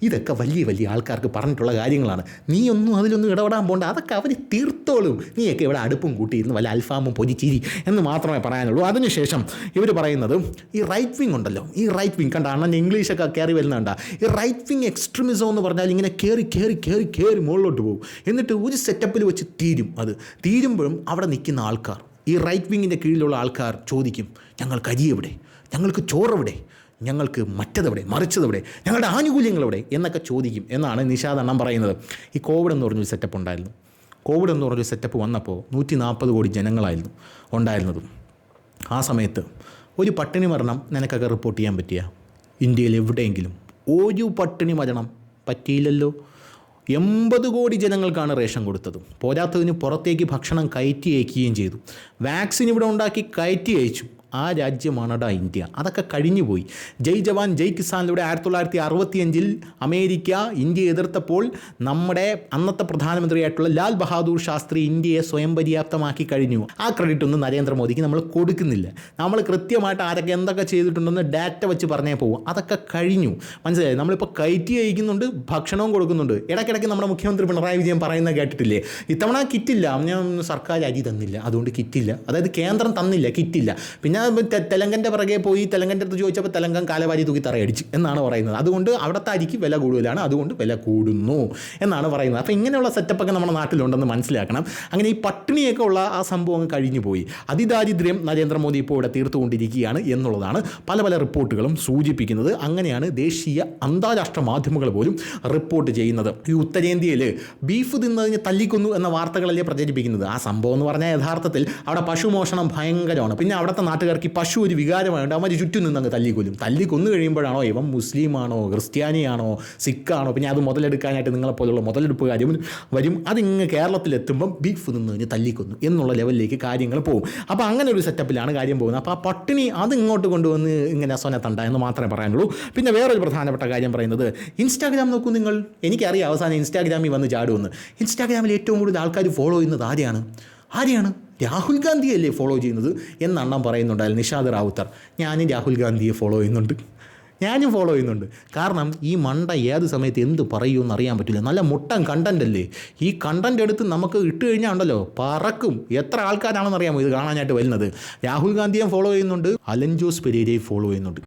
ഇതൊക്കെ വലിയ വലിയ ആൾക്കാർക്ക് പറഞ്ഞിട്ടുള്ള കാര്യങ്ങളാണ്. നീ ഒന്നും അതിലൊന്നും ഇടപെടാൻ പോകണ്ട. അതൊക്കെ അവർ തീർത്തോളും. നീയൊക്കെ ഇവിടെ അടുപ്പും കൂട്ടിയിരുന്ന് വല്ല അൽഫാമും പൊതിച്ചിരി എന്ന് മാത്രമേ പറയാനുള്ളൂ. അതിനുശേഷം ഇവർ പറയുന്നത് ഈ റൈറ്റ് വിങ് ഉണ്ടല്ലോ. ഈ റൈറ്റ് വിങ് കണ്ട അണ്ണൻ ഇംഗ്ലീഷൊക്കെ കയറി വരുന്നുണ്ട. ഈ റൈറ്റ് വിങ് എക്സ്ട്രീമിസം എന്ന് പറഞ്ഞാൽ ഇങ്ങനെ കയറി കയറി കയറി കയറി മുകളിലോട്ട് പോകും. എന്നിട്ട് ഒരു സെറ്റപ്പിൽ വെച്ച് തീരും അത്. തീരുമ്പോഴും അവിടെ നിൽക്കുന്ന ആൾക്കാർ ഈ റൈറ്റ് വിങ്ങിന്റെ കീഴിലുള്ള ആൾക്കാർ ചോദിക്കും ഞങ്ങൾക്ക് അരി എവിടെ? ഞങ്ങൾക്ക് ചോറെവിടെ ഞങ്ങൾക്ക് മറ്റതെവിടെ മറിച്ചതെവിടെ ഞങ്ങളുടെ ആനുകൂല്യങ്ങളെവിടെ എന്നൊക്കെ ചോദിക്കും എന്നാണ് നിഷാദ് അണ്ണം പറയുന്നത്. ഈ കോവിഡ് എന്ന് പറഞ്ഞൊരു സെറ്റപ്പ് ഉണ്ടായിരുന്നു. കോവിഡ് എന്ന് പറഞ്ഞൊരു സെറ്റപ്പ് വന്നപ്പോൾ നൂറ്റി നാൽപ്പത് കോടി ജനങ്ങളായിരുന്നു ഉണ്ടായിരുന്നത്. ആ സമയത്ത് ഒരു പട്ടിണി മരണം നിനക്കൊക്കെ റിപ്പോർട്ട് ചെയ്യാൻ പറ്റിയ? ഇന്ത്യയിൽ എവിടെയെങ്കിലും ഒരു പട്ടിണി മരണം പറ്റിയില്ലല്ലോ? എൺപത് കോടി ജനങ്ങൾക്കാണ് റേഷൻ കൊടുത്തത്. പോരാത്തതിന് പുറത്തേക്ക് ഭക്ഷണം കയറ്റി അയക്കുകയും ചെയ്തു. വാക്സിൻ ഇവിടെ ഉണ്ടാക്കി കയറ്റി അയച്ചു. ആ രാജ്യമാണടാ ഇന്ത്യ. അതൊക്കെ കഴിഞ്ഞു പോയി. ജയ് ജവാൻ ജയ് കിസാനിലൂടെ ആയിരത്തി തൊള്ളായിരത്തി അറുപത്തിയഞ്ചിൽ അമേരിക്ക ഇന്ത്യയെ എതിർത്തപ്പോൾ നമ്മുടെ അന്നത്തെ പ്രധാനമന്ത്രിയായിട്ടുള്ള ലാൽ ബഹാദൂർ ശാസ്ത്രി ഇന്ത്യയെ സ്വയം പര്യാപ്തമാക്കി കഴിഞ്ഞു. ആ ക്രെഡിറ്റ് ഒന്നും നരേന്ദ്രമോദിക്ക് നമ്മൾ കൊടുക്കുന്നില്ല. നമ്മൾ കൃത്യമായിട്ട് ആരൊക്കെ എന്തൊക്കെ ചെയ്തിട്ടുണ്ടെന്ന് ഡാറ്റ വെച്ച് പറഞ്ഞേ പോകും അതൊക്കെ കഴിഞ്ഞു. മനസ്സിലായി? നമ്മളിപ്പോൾ കയറ്റി അയക്കുന്നുണ്ട് ഭക്ഷണവും കൊടുക്കുന്നുണ്ട്. ഇടയ്ക്കിടയ്ക്ക് നമ്മുടെ മുഖ്യമന്ത്രി പിണറായി വിജയൻ പറയുന്നത് കേട്ടിട്ടില്ലേ? ഇത്തവണ കിറ്റില്ല. ഞാൻ സർക്കാർ അരി തന്നില്ല. അതുകൊണ്ട് കിറ്റില്ല. അതായത് കേന്ദ്രം തന്നില്ല കിറ്റില്ല. പിന്നെ തെ- തെലങ്കന്റെ പിറകെ പോയി തെലങ്കന്റെ അടുത്ത് ചോദിച്ചപ്പോൾ തെലങ്കൻ കാലവാരി തൂക്കി തറയടിച്ചു എന്നാണ് പറയുന്നത്. അതുകൊണ്ട് അവിടുത്തെ അരിക്ക് വില കൂടുതലാണ് അതുകൊണ്ട് വില കൂടുന്നു എന്നാണ് പറയുന്നത്. അപ്പോൾ ഇങ്ങനെയുള്ള സെറ്റപ്പൊക്കെ നമ്മുടെ നാട്ടിലുണ്ടെന്ന് മനസ്സിലാക്കണം. അങ്ങനെ ഈ പട്ടിണിയൊക്കെ ഉള്ള ആ സംഭവം അങ്ങ് കഴിഞ്ഞു പോയി. അതിദാരിദ്ര്യം നരേന്ദ്രമോദി ഇപ്പോൾ ഇവിടെ തീർത്തുകൊണ്ടിരിക്കുകയാണ് എന്നുള്ളതാണ് പല പല റിപ്പോർട്ടുകളും സൂചിപ്പിക്കുന്നത്. അങ്ങനെയാണ് ദേശീയ അന്താരാഷ്ട്ര മാധ്യമങ്ങൾ പോലും റിപ്പോർട്ട് ചെയ്യുന്നത്. ഈ ഉത്തരേന്ത്യയിൽ ബീഫ് തിന്നതിന് തല്ലിക്കൊന്നു എന്ന വാർത്തകളല്ലേ പ്രചരിപ്പിക്കുന്നത്. ആ സംഭവം എന്ന് പറഞ്ഞാൽ യഥാർത്ഥത്തിൽ അവിടെ പശുമോഷണം ഭയങ്കരമാണ്. പിന്നെ അവിടുത്തെ നാട്ടുകാർക്ക് ഈ പശു ഒരു വികാരമായതുകൊണ്ട് അവന്മാർ ചുറ്റും നിന്ന് അങ്ങ് തല്ലിക്കൊല്ലും. തല്ലി കൊന്നു കഴിയുമ്പോഴാണോ ഇവൻ മുസ്ലിമാണോ ക്രിസ്ത്യാനിയാണോ സിഖാണോ പിന്നെ അത് മുതലെടുക്കാനായിട്ട് നിങ്ങളെപ്പോലുള്ള മുതലെടുപ്പുകാരും വരും അതിങ്ങ് കേരളത്തിലെത്തുമ്പം ബീഫ് നിന്ന് കഴിഞ്ഞ് തല്ലിക്കൊന്നു എന്നുള്ള ലെവലിലേക്ക് കാര്യങ്ങൾ പോകും അപ്പോൾ അങ്ങനെ ഒരു സെറ്റപ്പിലാണ് കാര്യം പോകുന്നത്. അപ്പോൾ ആ പട്ടിണി അത് ഇങ്ങോട്ട് കൊണ്ടുവന്ന് ഇങ്ങനെ സ്വനത്തണ്ട എന്ന് മാത്രമേ പറയാനുള്ളൂ. പിന്നെ വേറൊരു പ്രധാനപ്പെട്ട കാര്യം പറയുന്നത് ഇൻസ്റ്റാഗ്രാം നോക്കൂ നിങ്ങൾ. എനിക്കറിയാം അവസാനം ഇൻസ്റ്റാഗ്രാമിൽ വന്ന് ചാടുമെന്ന്. ഇൻസ്റ്റാഗ്രാമിൽ ഏറ്റവും കൂടുതൽ ആൾക്കാർ ഫോളോ ചെയ്യുന്നത് ആരെയാണ്? ആരെയാണ്? രാഹുൽ ഗാന്ധിയല്ലേ ഫോളോ ചെയ്യുന്നത് എന്ന് അണ്ണൻ പറയുന്നുണ്ടായിരുന്നു നിഷാദ് റാവുത്തർ ഞാനും രാഹുൽ ഗാന്ധിയെ ഫോളോ ചെയ്യുന്നുണ്ട്. ഞാനും ഫോളോ ചെയ്യുന്നുണ്ട്. കാരണം ഈ മണ്ട ഏത് സമയത്ത് എന്ത് പറയുമെന്ന് അറിയാൻ പറ്റില്ല. നല്ല മുട്ടൻ കണ്ടന്റ് അല്ലേ? ഈ കണ്ടന്റ് എടുത്ത് നമുക്ക് ഇട്ട് കഴിഞ്ഞാൽ ഉണ്ടല്ലോ പറക്കും. എത്ര ആൾക്കാരാണെന്ന് അറിയാമോ ഇത് കാണാനായിട്ട് വരുന്നത്? രാഹുൽ ഗാന്ധിയെ ഫോളോ ചെയ്യുന്നുണ്ട് അലൻ ജോസ് പെരേരയെ ഫോളോ ചെയ്യുന്നുണ്ട്.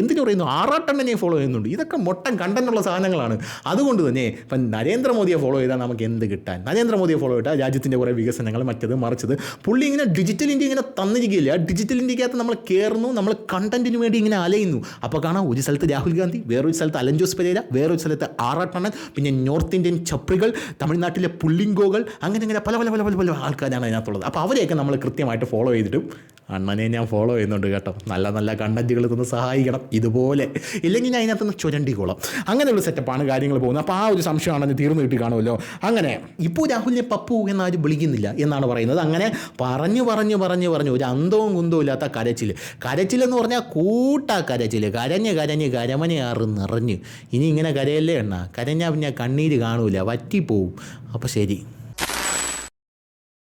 എന്തിനു പറയുന്നു? ആറാട്ടെണ്ണനെ ഫോളോ ചെയ്യുന്നുണ്ട്. ഇതൊക്കെ മൊട്ടം കണ്ടെന്നുള്ള സാധനങ്ങളാണ്. അതുകൊണ്ട് തന്നെ ഇപ്പം നരേന്ദ്രമോദിയെ ഫോളോ ചെയ്താൽ നമുക്ക് എന്ത് കിട്ടാൻ? നരേന്ദ്രമോദിയെ ഫോളോ ചെയ്താൽ രാജ്യത്തിന്റെ കുറേ വികസനങ്ങൾ മറ്റത് മറിച്ചത്. പുള്ളി ഇങ്ങനെ ഡിജിറ്റൽ ഇന്ത്യ ഇങ്ങനെ തന്നിരിക്കുകയില്ല? ഡിജിറ്റൽ ഇന്ത്യക്കകത്ത് നമ്മൾ കയറുന്നു നമ്മൾ കണ്ടന്റിന് വേണ്ടി ഇങ്ങനെ അലയുന്നു. അപ്പോൾ കാണാം ഒരു സ്ഥലത്ത് രാഹുൽ ഗാന്ധി വേറൊരു സ്ഥലത്ത് അലൻ ജോസ് പെരേര വേറൊരു സ്ഥലത്ത് ആറാട്ടണ്ണൻ പിന്നെ നോർത്ത് ഇന്ത്യൻ ചപ്രികൾ തമിഴ്നാട്ടിലെ പുള്ളിങ്കോകൾ അങ്ങനെ അങ്ങനെ പല പല പല പല ആൾക്കാരാണ് അതിനകത്തുള്ളത്. അപ്പോൾ അവരെയൊക്കെ നമ്മൾ കൃത്യമായിട്ട് ഫോളോ ചെയ്തിട്ടും അണ്ണനെ ഞാൻ ഫോളോ ചെയ്യുന്നുണ്ട് കേട്ടോ. നല്ല നല്ല കണ്ടന്റുകൾ തന്നെ സഹായിക്കണം. ഇതുപോലെ. ഇല്ലെങ്കിൽ ഞാൻ അതിനകത്ത് നിന്ന് ചുരണ്ടിക്കോളാം. അങ്ങനെയുള്ള സെറ്റപ്പാണ് കാര്യങ്ങൾ പോകുന്നത്. അപ്പോൾ ആ ഒരു സംശയമാണെന്ന് തീർന്നു കിട്ടി കാണുമല്ലോ അങ്ങനെ ഇപ്പോൾ രാഹുലിനെ പപ്പു എന്നാരും വിളിക്കുന്നില്ല എന്നാണ് പറയുന്നത്. അങ്ങനെ പറഞ്ഞു പറഞ്ഞു പറഞ്ഞു പറഞ്ഞു. ഒരു അന്തവും കുന്തവും ഇല്ലാത്ത കരച്ചിൽ കരച്ചിലെന്ന് പറഞ്ഞാൽ കൂട്ടാ കരച്ചിൽ കരഞ്ഞ് കരഞ്ഞ് കരമനയാറ് നിറഞ്ഞ്. ഇനി ഇങ്ങനെ കരയല്ലേ എണ്ണ കരഞ്ഞാൽ പിന്നെ കണ്ണീര് കാണൂല. വറ്റിപ്പോവും. അപ്പോൾ ശരി.